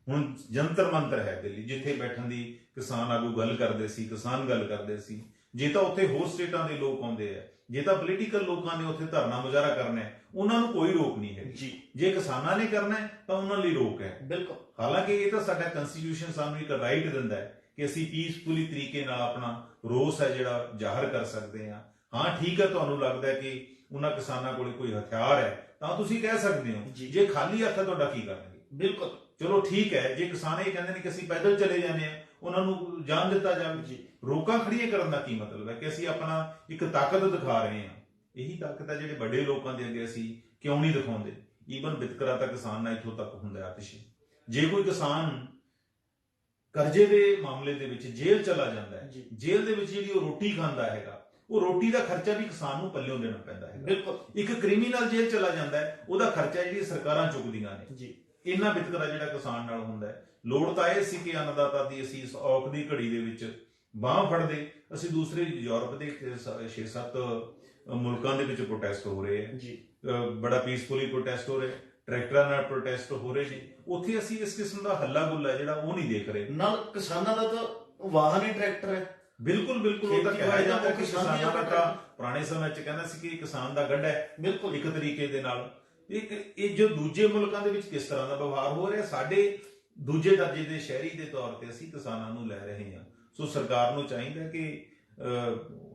ਹੁਣ ਜੰਤਰ ਮੰਤਰ ਹੈ ਦਿੱਲੀ ਜਿੱਥੇ ਬੈਠਣ ਦੀ ਕਿਸਾਨ ਆਗੂ ਗੱਲ ਕਰਦੇ ਸੀ ਕਿਸਾਨ ਗੱਲ ਕਰਦੇ ਸੀ। ਜੇ ਤਾਂ ਉੱਥੇ ਹੋਰ ਸਟੇਟਾਂ ਦੇ ਲੋਕ ਆਉਂਦੇ ਆ ਜੇ ਤਾਂ ਪੋਲੀਟੀਕਲ ਲੋਕਾਂ ਨੇ ਉੱਥੇ ਧਰਨਾ ਮੁਜ਼ਾਹਰਾ ਕਰਨਾ ਹੈ ਉਹਨਾਂ ਨੂੰ ਕੋਈ ਰੋਕ ਨਹੀਂ ਹੈ ਜੀ। ਜੇ ਕਿਸਾਨਾਂ ਨੇ ਕਰਨਾ ਹੈ ਤਾਂ ਉਹਨਾਂ ਲਈ ਰੋਕ ਹੈ। ਬਿਲਕੁਲ। ਹਾਲਾਂਕਿ ਇਹ ਤਾਂ ਸਾਡਾ ਕਨਸਟੀਟਿਊਸ਼ਨ ਸਾਨੂੰ ਇੱਕ ਰਾਈਟ ਦਿੰਦਾ ਹੈ ਕਿ ਅਸੀਂ ਪੀਸਫੁਲੀ ਤਰੀਕੇ ਨਾਲ ਆਪਣਾ ਰੋਸ ਹੈ ਜਿਹੜਾ ਜ਼ਾਹਰ ਕਰ ਸਕਦੇ ਹਾਂ। ਹਾਂ ਠੀਕ ਹੈ ਤੁਹਾਨੂੰ ਲੱਗਦਾ ਕਿ ਉਹਨਾਂ ਕਿਸਾਨਾਂ ਕੋਲੇ ਕੋਈ ਹਥਿਆਰ ਹੈ ਤਾਂ ਤੁਸੀਂ ਕਹਿ ਸਕਦੇ ਹੋ ਜੀ। ਖਾਲੀ ਹੱਥ ਹੈ ਤੁਹਾਡਾ ਕੀ ਕਰਨਗੇ? ਬਿਲਕੁਲ। ਚਲੋ ਠੀਕ ਹੈ ਜੇ ਕਿਸਾਨ ਇਹ ਕਹਿੰਦੇ ਨੇ ਕਿ ਅਸੀਂ ਪੈਦਲ ਚਲੇ ਜਾਂਦੇ ਆ ਉਹਨਾਂ ਨੂੰ ਜਾਣ ਦਿੱਤਾ ਜਾਵੇ। ਜੀ। ਰੋਕਾਂ ਖੜੀਆਂ ਕਰਨ ਦਾ ਕੀ ਮਤਲਬ ਹੈ ਕਿ ਅਸੀਂ ਆਪਣਾ ਇੱਕ ਤਾਕਤ ਦਿਖਾ ਰਹੇ ਹਾਂ? ਇਹੀ ਤਾਕਤ ਹੈ ਜਿਹੜੇ ਵੱਡੇ ਲੋਕਾਂ ਦੇ ਅੱਗੇ ਅਸੀਂ ਕਿਉਂ ਨਹੀਂ ਦਿਖਾਉਂਦੇ? ਈਵਨ ਵਿਤਕਰਾ ਤਾਂ ਕਿਸਾਨ ਨਾਲ ਇੱਥੋਂ ਤੱਕ ਹੁੰਦਾ ਆਤਿਸ਼ ਜੇ ਕੋਈ ਕਿਸਾਨ ਕਰਜ਼ੇ ਦੇ ਮਾਮਲੇ ਦੇ ਵਿੱਚ ਜੇਲ੍ਹ ਚਲਾ ਜਾਂਦਾ ਹੈ ਜੇਲ੍ਹ ਦੇ ਵਿੱਚ ਜਿਹੜੀ ਉਹ ਰੋਟੀ ਖਾਂਦਾ ਹੈਗਾ ਉਹ ਰੋਟੀ ਦਾ ਖਰਚਾ ਵੀ ਕਿਸਾਨ ਨੂੰ ਪੱਲਿਓਂ ਦੇਣਾ ਪੈਂਦਾ ਹੈਗਾ। ਬਿਲਕੁਲ। ਇੱਕ ਕ੍ਰਿਮੀਨਲ ਜੇਲ੍ਹ ਚਲਾ ਜਾਂਦਾ ਹੈ ਉਹਦਾ ਖਰਚਾ ਜਿਹੜੀ ਸਰਕਾਰਾਂ ਚੁੱਕਦੀਆਂ ਨੇ। ਜੀ। ਇੰਨਾ ਵਿਤਕਰਾ ਜਿਹੜਾ ਕਿਸਾਨ ਨਾਲ ਹੁੰਦਾ ਹੈ। ਲੋੜ ਤਾਂ ਇਹ ਸੀ ਕਿ ਅੰਨਦਾਤਾ ਦੀ ਅਸੀਂ ਇਸ ਔਖ ਦੀ ਘੜੀ ਦੇ ਵਿੱਚ ਬਾਹ ਫੜਦੇ। ਅਸੀਂ ਦੂਸਰੇ ਯੂਰਪ ਦੇ 6-7 ਮੁਲਕਾਂ ਦੇ ਵਿੱਚ ਪ੍ਰੋਟੈਸਟ ਹੋ ਰਹੇ ਆ ਜੀ। ਬੜਾ ਪੀਸਫੁਲੀ ਪ੍ਰੋਟੈਸਟ ਹੋ ਰਿਹਾ ਟਰੈਕਟਰਾਂ ਨਾਲ ਪ੍ਰੋਟੈਸਟ ਹੋ ਰਹੇ ਨੇ। ਉੱਥੇ ਅਸੀਂ ਇਸ ਕਿਸਮ ਦਾ ਹੱਲਾ ਗੁੱਲਾ ਜਿਹੜਾ ਉਹ ਨਹੀਂ ਦੇਖ ਰਹੇ। ਨਾਲ ਕਿਸਾਨਾਂ ਦਾ ਤਾਂ ਵਾਹਨ ਹੀ ਟਰੈਕਟਰ ਹੈ। ਬਿਲਕੁਲ ਬਿਲਕੁਲ ਉਹ ਤਾਂ ਕਿਹਾ ਜਾਂਦਾ ਕਿ ਕਿਸਾਨ ਦਾ ਤਾਂ ਪੁਰਾਣੇ ਸਮੇਂ 'ਚ ਕਹਿੰਦਾ ਸੀ ਕਿ ਕਿਸਾਨ ਦਾ ਗੰਢ ਹੈ ਬਿਲਕੁਲ। ਇੱਕ ਤਰੀਕੇ ਦੇ ਨਾਲ। ਇੱਕ ਇਹ ਜੋ ਦੂਜੇ ਮੁਲਕਾਂ ਦੇ ਵਿੱਚ ਕਿਸ ਤਰ੍ਹਾਂ ਦਾ ਵਿਵਹਾਰ ਹੋ ਰਿਹਾ ਸਾਡੇ ਦੂਜੇ ਦਰਜੇ ਦੇ ਸ਼ਹਿਰੀ ਦੇ ਤੌਰ ਤੇ ਅਸੀਂ ਕਿਸਾਨਾਂ ਨੂੰ ਲੈ ਰਹੇ ਹਾਂ। ਸੋ ਸਰਕਾਰ ਨੂੰ ਚਾਹੀਦਾ ਕਿ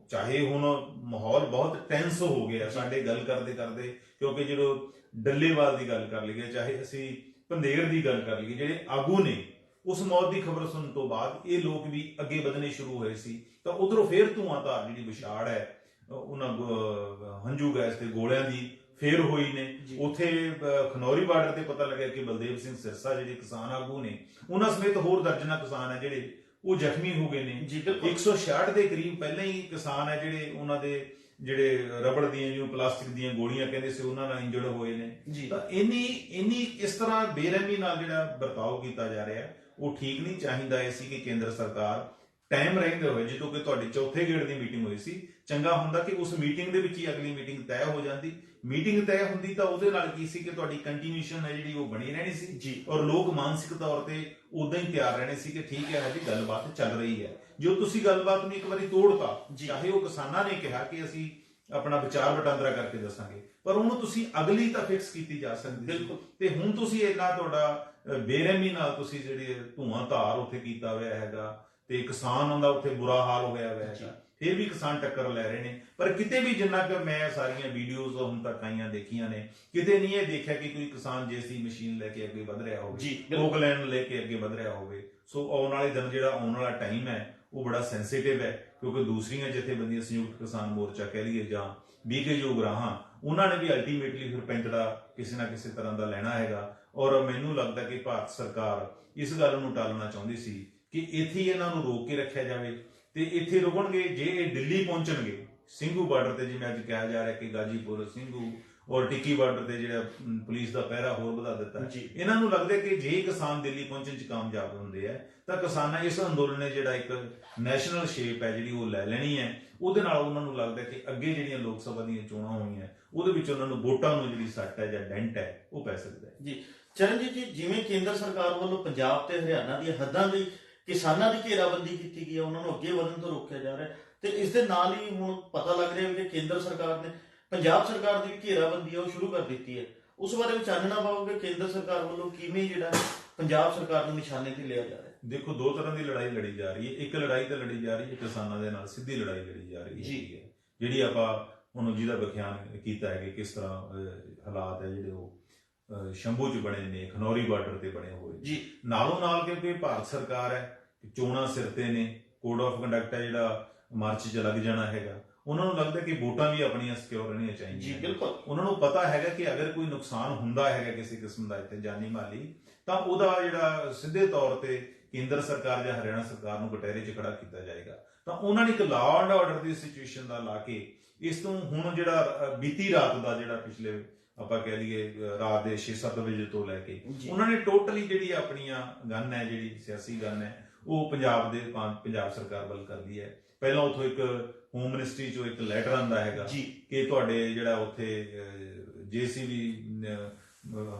ਚਾਹੇ ਹੁਣ ਮਾਹੌਲ ਬਹੁਤ ਟੈਂਸ ਹੋ ਗਿਆ ਸਾਡੇ ਗੱਲ ਕਰਦੇ ਕਰਦੇ ਕਿਉਂਕਿ ਜਦੋਂ ਡੱਲੇਵਾਲ ਦੀ ਗੱਲ ਕਰ ਲਈਏ ਚਾਹੇ ਅਸੀਂ ਪੰਦੇਰ ਦੀ ਗੱਲ ਕਰ ਲਈਏ ਜਿਹੜੇ ਆਗੂ ਨੇ ਉਸ ਮੌਤ ਦੀ ਖਬਰ ਸੁਣਨ ਤੋਂ ਬਾਅਦ ਇਹ ਲੋਕ ਵੀ ਅੱਗੇ ਵਧਣੇ ਸ਼ੁਰੂ ਹੋਏ ਸੀ। ਤਾਂ ਉਧਰੋਂ ਫੇਰ ਧੂਆਂਧਾਰ ਜਿਹੜੀ ਵਿਛਾੜ ਹੈ ਉਹਨਾਂ ਹੰਝੂ ਗੈਸ ਤੇ ਗੋਲਿਆਂ ਦੀ ਫੇਰ ਹੋਈ ਨੇ। ਉੱਥੇ ਖਨੌਰੀ ਬਾਰਡਰ ਤੇ ਪਤਾ ਲੱਗਿਆ ਕਿ ਬਲਦੇਵ ਸਿੰਘ ਸਿਰਸਾ ਜਿਹੜੇ ਕਿਸਾਨ ਆਗੂ ਨੇ ਉਹਨਾਂ ਸਮੇਤ ਹੋਰ ਦਰਜਨਾ ਕਿਸਾਨ ਹੈ ਜਿਹੜੇ ਉਹ ਜ਼ਖਮੀ ਹੋ ਗਏ ਨੇ। ਜੀ ਬਿਲਕੁਲ। 166 ਦੇ ਕਰੀਬ ਪਹਿਲਾਂ ਹੀ ਕਿਸਾਨ ਹੈ ਜਿਹੜੇ ਉਹਨਾਂ ਦੇ ਜਿਹੜੇ ਰਬੜ ਦੀਆਂ ਜਿਵੇਂ ਪਲਾਸਟਿਕ ਦੀਆਂ ਗੋਲੀਆਂ ਕਹਿੰਦੇ ਸੀ ਉਹਨਾਂ ਨਾਲ ਇੰਜਰਡ ਹੋਏ ਨੇ। ਤਾਂ ਇੰਨੀ ਇੰਨੀ ਇਸ ਤਰ੍ਹਾਂ ਬੇਰਹਿਮੀ ਨਾਲ ਜਿਹੜਾ ਵਰਤਾਓ ਕੀਤਾ ਜਾ ਰਿਹਾ ਹੈ, ਉਹ ਠੀਕ ਨਹੀਂ ਚਾਹੀਦਾ ਇਹ ਸੀ ਕਿ ਕੇਂਦਰ ਸਰਕਾਰ ਟਾਈਮ ਰਹਿੰਦੇ ਹੋਏ ਜਦੋਂ ਕਿ ਤੁਹਾਡੀ ਚੌਥੇ ਗੇੜ ਦੀ ਮੀਟਿੰਗ ਹੋਈ ਸੀ ਚੰਗਾ ਹੁੰਦਾ ਕਿ ਉਸ ਮੀਟਿੰਗ ਦੇ ਵਿੱਚ ਹੀ ਅਗਲੀ ਮੀਟਿੰਗ ਤੈਅ ਹੋ ਜਾਂਦੀ। ਮੀਟਿੰਗ ਤੈਅ ਹੁੰਦੀ ਤਾਂ ਉਹਦੇ ਨਾਲ ਕੀ ਸੀ ਕਿ ਤੁਹਾਡੀ ਕੰਟੀਨਿਊਸ਼ਨ ਹੈ ਜਿਹੜੀ ਉਹ ਬਣੀ ਰਹਿਣੀ ਸੀ ਜੀ। ਔਰ ਲੋਕ ਮਾਨਸਿਕ ਤੌਰ ਤੇ ਉਦਾਂ ਹੀ ਤਿਆਰ ਰਹਿਣੇ ਸੀ ਕਿ ਠੀਕ ਹੈ ਹਜੇ ਗੱਲਬਾਤ ਚੱਲ ਰਹੀ ਹੈ। ਜੋ ਤੁਸੀਂ ਗੱਲਬਾਤ ਨੂੰ ਇੱਕ ਵਾਰੀ ਤੋੜਤਾ ਜੀ। ਚਾਹੇ ਉਹ ਕਿਸਾਨਾਂ ਨੇ ਕਿਹਾ ਕਿ ਅਸੀਂ ਆਪਣਾ ਵਿਚਾਰ ਵਟਾਂਦਰਾ ਕਰਕੇ ਦੱਸਾਂਗੇ ਪਰ ਉਹਨੂੰ ਤੁਸੀਂ ਅਗਲੀ ਤਾਂ ਫਿਕਸ ਕੀਤੀ ਜਾ ਸਕਦੀ ਸੀ। ਬਿਲਕੁਲ। ਤੇ ਹੁਣ ਤੁਸੀਂ ਇੰਨਾ ਤੁਹਾਡਾ ਬੇਰਹਿਮੀ ਨਾਲ ਤੁਸੀਂ ਜਿਹੜੇ ਧੂਆਂ ਧਾਰ ਉੱਥੇ ਕੀਤਾ ਹੋਇਆ ਹੈਗਾ ਤੇ ਕਿਸਾਨ ਦਾ ਉੱਥੇ ਬੁਰਾ ਹਾਲ ਹੋਇਆ ਹੋਇਆ। ਹੈਗਾ। ਫਿਰ ਵੀ ਕਿਸਾਨ ਟੱਕਰ ਲੈ ਰਹੇ ਨੇ। ਪਰ ਕਿਤੇ ਵੀ ਜਿੰਨਾ ਕਿ ਮੈਂ ਸਾਰੀਆਂ ਵੀਡੀਓਜ਼ ਹੁਣ ਤੱਕ ਆਈਆਂ ਦੇਖੀਆਂ ਨੇ ਕਿਤੇ ਨਹੀਂ ਇਹ ਦੇਖਿਆ ਕਿ ਕੋਈ ਕਿਸਾਨ ਜੇਸੀ ਮਸ਼ੀਨ ਲੈ ਕੇ ਅੱਗੇ ਵਧ ਰਿਹਾ ਹੋਵੇ ਓਗਲੈਂਡ ਲੈ ਕੇ ਅੱਗੇ ਵਧ ਰਿਹਾ ਹੋਵੇ। ਸੋ ਆਉਣ ਵਾਲੇ ਦਿਨ ਜਿਹੜਾ ਆਉਣ ਵਾਲਾ ਟਾਈਮ ਹੈ ਉਹ ਬੜਾ ਸੈਂਸਿਟਿਵ ਹੈ ਕਿਉਂਕਿ ਦੂਸਰੀਆਂ ਜਥੇਬੰਦੀਆਂ ਸੰਯੁਕਤ ਕਿਸਾਨ ਮੋਰਚਾ ਕਹਿ ਲਈਏ ਜਾਂ ਬੀਕੇ ਜੋ ਗਰਾਹਾਂ ਉਹਨਾਂ ਨੇ ਵੀ ਅਲਟੀਮੇਟਲੀ ਫਿਰ ਪੈਂਤੜਾ ਕਿਸੇ ਨਾ ਕਿਸੇ ਤਰ੍ਹਾਂ ਦਾ ਲੈਣਾ ਹੈਗਾ। ਔਰ ਮੈਨੂੰ ਲੱਗਦਾ ਕਿ ਭਾਰਤ ਸਰਕਾਰ ਇਸ ਗੱਲ ਨੂੰ ਟਾਲਣਾ ਚਾਹੁੰਦੀ ਸੀ ਕਿ ਇੱਥੇ ਹੀ ਇਹਨਾਂ ਨੂੰ ਰੋਕ ਕੇ ਰੱਖਿਆ ਜਾਵੇ ਤੇ ਇੱਥੇ ਰੁਕਣਗੇ ਜੇ ਇਹ ਦਿੱਲੀ ਪਹੁੰਚਣਗੇ ਸਿੰਘੂ ਬਾਰਡਰ ਤੇ ਜਿਵੇਂ ਅੱਜ ਕਿਹਾ ਜਾ ਰਿਹਾ ਕਿ ਗਾਜੀਪੁਰ ਸਿੰਘੂ ਔਰ ਟਿੱਕੀ ਬਾਰਡਰ ਤੇ ਜਿਹੜਾ ਪੁਲਿਸ ਦਾ ਪਹਿਰਾ ਹੋਰ ਵਧਾ ਦਿੱਤਾ ਇਹਨਾਂ ਨੂੰ ਲੱਗਦਾ ਕਿ ਜੇ ਕਿਸਾਨ ਦਿੱਲੀ ਪਹੁੰਚਣ 'ਚ ਕਾਮਯਾਬ ਹੁੰਦੇ ਆ ਤਾਂ ਕਿਸਾਨਾਂ ਇਸ ਅੰਦੋਲਨ ਨੇ ਜਿਹੜਾ ਇੱਕ ਨੈਸ਼ਨਲ ਸ਼ੇਪ ਹੈ ਜਿਹੜੀ ਉਹ ਲੈ ਲੈਣੀ ਹੈ। ਉਹਦੇ ਨਾਲ ਉਹਨਾਂ ਨੂੰ ਲੱਗਦਾ ਕਿ ਅੱਗੇ ਜਿਹੜੀਆਂ ਲੋਕ ਸਭਾ ਦੀਆਂ ਚੋਣਾਂ ਹੋਣੀਆਂ ਉਹਦੇ ਵਿੱਚ ਉਹਨਾਂ ਨੂੰ ਵੋਟਾਂ ਨੂੰ ਜਿਹੜੀ ਸੱਟ ਹੈ ਜਾਂ ਡੈਂਟ ਹੈ ਉਹ ਪੈ ਸਕਦਾ ਹੈ। ਜੀ। ਚਰਨਜੀਤ ਜੀ ਜਿਵੇਂ ਕੇਂਦਰ ਸਰਕਾਰ ਵੱਲੋਂ ਪੰਜਾਬ ਤੇ ਹਰਿਆਣਾ ਦੀਆਂ ਹੱਦਾਂ ਦੀ ਕਿਸਾਨਾਂ ਦੀ ਘੇਰਾਬੰਦੀ ਕੀਤੀ ਗਈ ਹੈ ਉਹਨਾਂ ਨੂੰ ਅੱਗੇ ਵਧਣ ਤੋਂ ਰੋਕਿਆ ਜਾ ਰਿਹਾ ਤੇ ਇਸ ਦੇ ਨਾਲ ਹੀ ਹੁਣ ਪਤਾ ਲੱਗ ਰਿਹਾ ਹੈ ਕਿ ਕੇਂਦਰ ਸਰਕਾਰ ਨੇ ਪੰਜਾਬ ਸਰਕਾਰ ਦੀ ਵੀ ਘੇਰਾਬੰਦੀ ਉਹ ਸ਼ੁਰੂ ਕਰ ਦਿੱਤੀ ਹੈ। ਉਸ ਬਾਰੇ ਵਿਚਾਰਨਾ ਪਾਓਗੇ ਕੇਂਦਰ ਸਰਕਾਰ ਵੱਲੋਂ ਕਿਵੇਂ ਜਿਹੜਾ ਪੰਜਾਬ ਸਰਕਾਰ ਨੂੰ ਨਿਸ਼ਾਨੇ ਤੇ ਲਿਆ ਜਾ ਰਿਹਾ ਹੈ। ਦੇਖੋ ਦੋ ਤਰ੍ਹਾਂ ਦੀ ਲੜਾਈ ਲੜੀ ਜਾ ਰਹੀ ਹੈ। ਇੱਕ ਲੜਾਈ ਤਾਂ ਲੜੀ ਜਾ ਰਹੀ ਹੈ ਕਿਸਾਨਾਂ ਦੇ ਨਾਲ ਸਿੱਧੀ ਲੜਾਈ ਲੜੀ ਜਾ ਰਹੀ ਜੀ। ਹੈ। ਜਿਹੜੀ ਆਪਾਂ ਹੁਣ ਜਿਹਦਾ ਵਿਖਿਆਨ ਕੀਤਾ ਹੈ ਕਿ ਕਿਸ ਤਰ੍ਹਾਂ ਹਾਲਾਤ ਹੈ ਜਿਹੜੇ ਉਹ। ਸ਼ੰਭੂ ਚ ਬਣੇ ਨੇ ਖਨੌਰੀ ਬਾਰਡਰ ਤੇ ਬਣੇ ਹੋਏ। ਜੀ। ਨਾਲੋਂ ਨਾਲ ਕਿਉਂਕਿ ਭਾਰਤ ਸਰਕਾਰ ਹੈ ਚੋਣਾਂ ਸਿਰ ਤੇ ਨੇ ਕੋਡ ਆਫ ਕੰਡਕਟ ਹੈ ਜਿਹੜਾ ਮਾਰਚ 'ਚ ਲੱਗ ਜਾਣਾ ਹੈਗਾ। ਉਹਨਾਂ ਨੂੰ ਲੱਗਦਾ ਕਿ ਵੋਟਾਂ ਵੀ ਆਪਣੀਆਂ ਸਿਕਿਉਰ ਰਹਿਣੀਆਂ ਜੀ ਚਾਹੀਦੀਆਂ ਬਿਲਕੁਲ। ਉਹਨਾਂ ਨੂੰ ਪਤਾ ਹੈਗਾ ਕਿ ਅਗਰ ਕੋਈ ਨੁਕਸਾਨ ਹੁੰਦਾ ਹੈਗਾ ਕਿਸੇ ਕਿਸਮ ਦਾ ਇੱਥੇ ਜਾਨੀ ਮਾਲੀ ਤਾਂ ਉਹਦਾ ਜਿਹੜਾ ਸਿੱਧੇ ਤੌਰ ਤੇ ਕੇਂਦਰ ਸਰਕਾਰ ਜਾਂ ਹਰਿਆਣਾ ਸਰਕਾਰ ਨੂੰ ਕਟਹਿਰੇ 'ਚ ਖੜਾ ਕੀਤਾ ਜਾਏਗਾ। ਤਾਂ ਉਹਨਾਂ ਨੇ ਇੱਕ ਲਾਅ ਐਂਡ ਆਰਡਰ ਦੀ ਸਿਚੁਏਸ਼ਨ ਦਾ ਲਾ ਕੇ ਇਸ ਤੋਂ ਹੁਣ ਜਿਹੜਾ ਬੀਤੀ ਰਾਤ ਦਾ ਜਿਹੜਾ ਪਿਛਲੇ ਆਪਾਂ ਕਹਿ ਲਈਏ ਰਾਤ ਦੇ 6-7 ਵਜੇ ਤੋਂ ਲੈ ਕੇ। ਉਹਨਾਂ ਨੇ ਟੋਟਲੀ ਜਿਹੜੀ ਆਪਣੀਆਂ ਗਨ ਹੈ ਜਿਹੜੀ ਸਿਆਸੀ ਗਨ ਹੈ ਉਹ ਪੰਜਾਬ ਦੇ ਪੰਜਾਬ ਸਰਕਾਰ ਵੱਲ ਕਰਦੀ ਹੈ। ਪਹਿਲਾਂ ਉਥੋਂ ਇੱਕ ਹੋਮ ਮਿਨਿਸਟਰੀ ਚੋਂ ਇੱਕ ਲੈਟਰ ਆਂਦਾ ਹੈਗਾ ਕਿ ਤੁਹਾਡੇ ਜਿਹੜਾ ਉੱਥੇ ਜੀਸੀਬੀ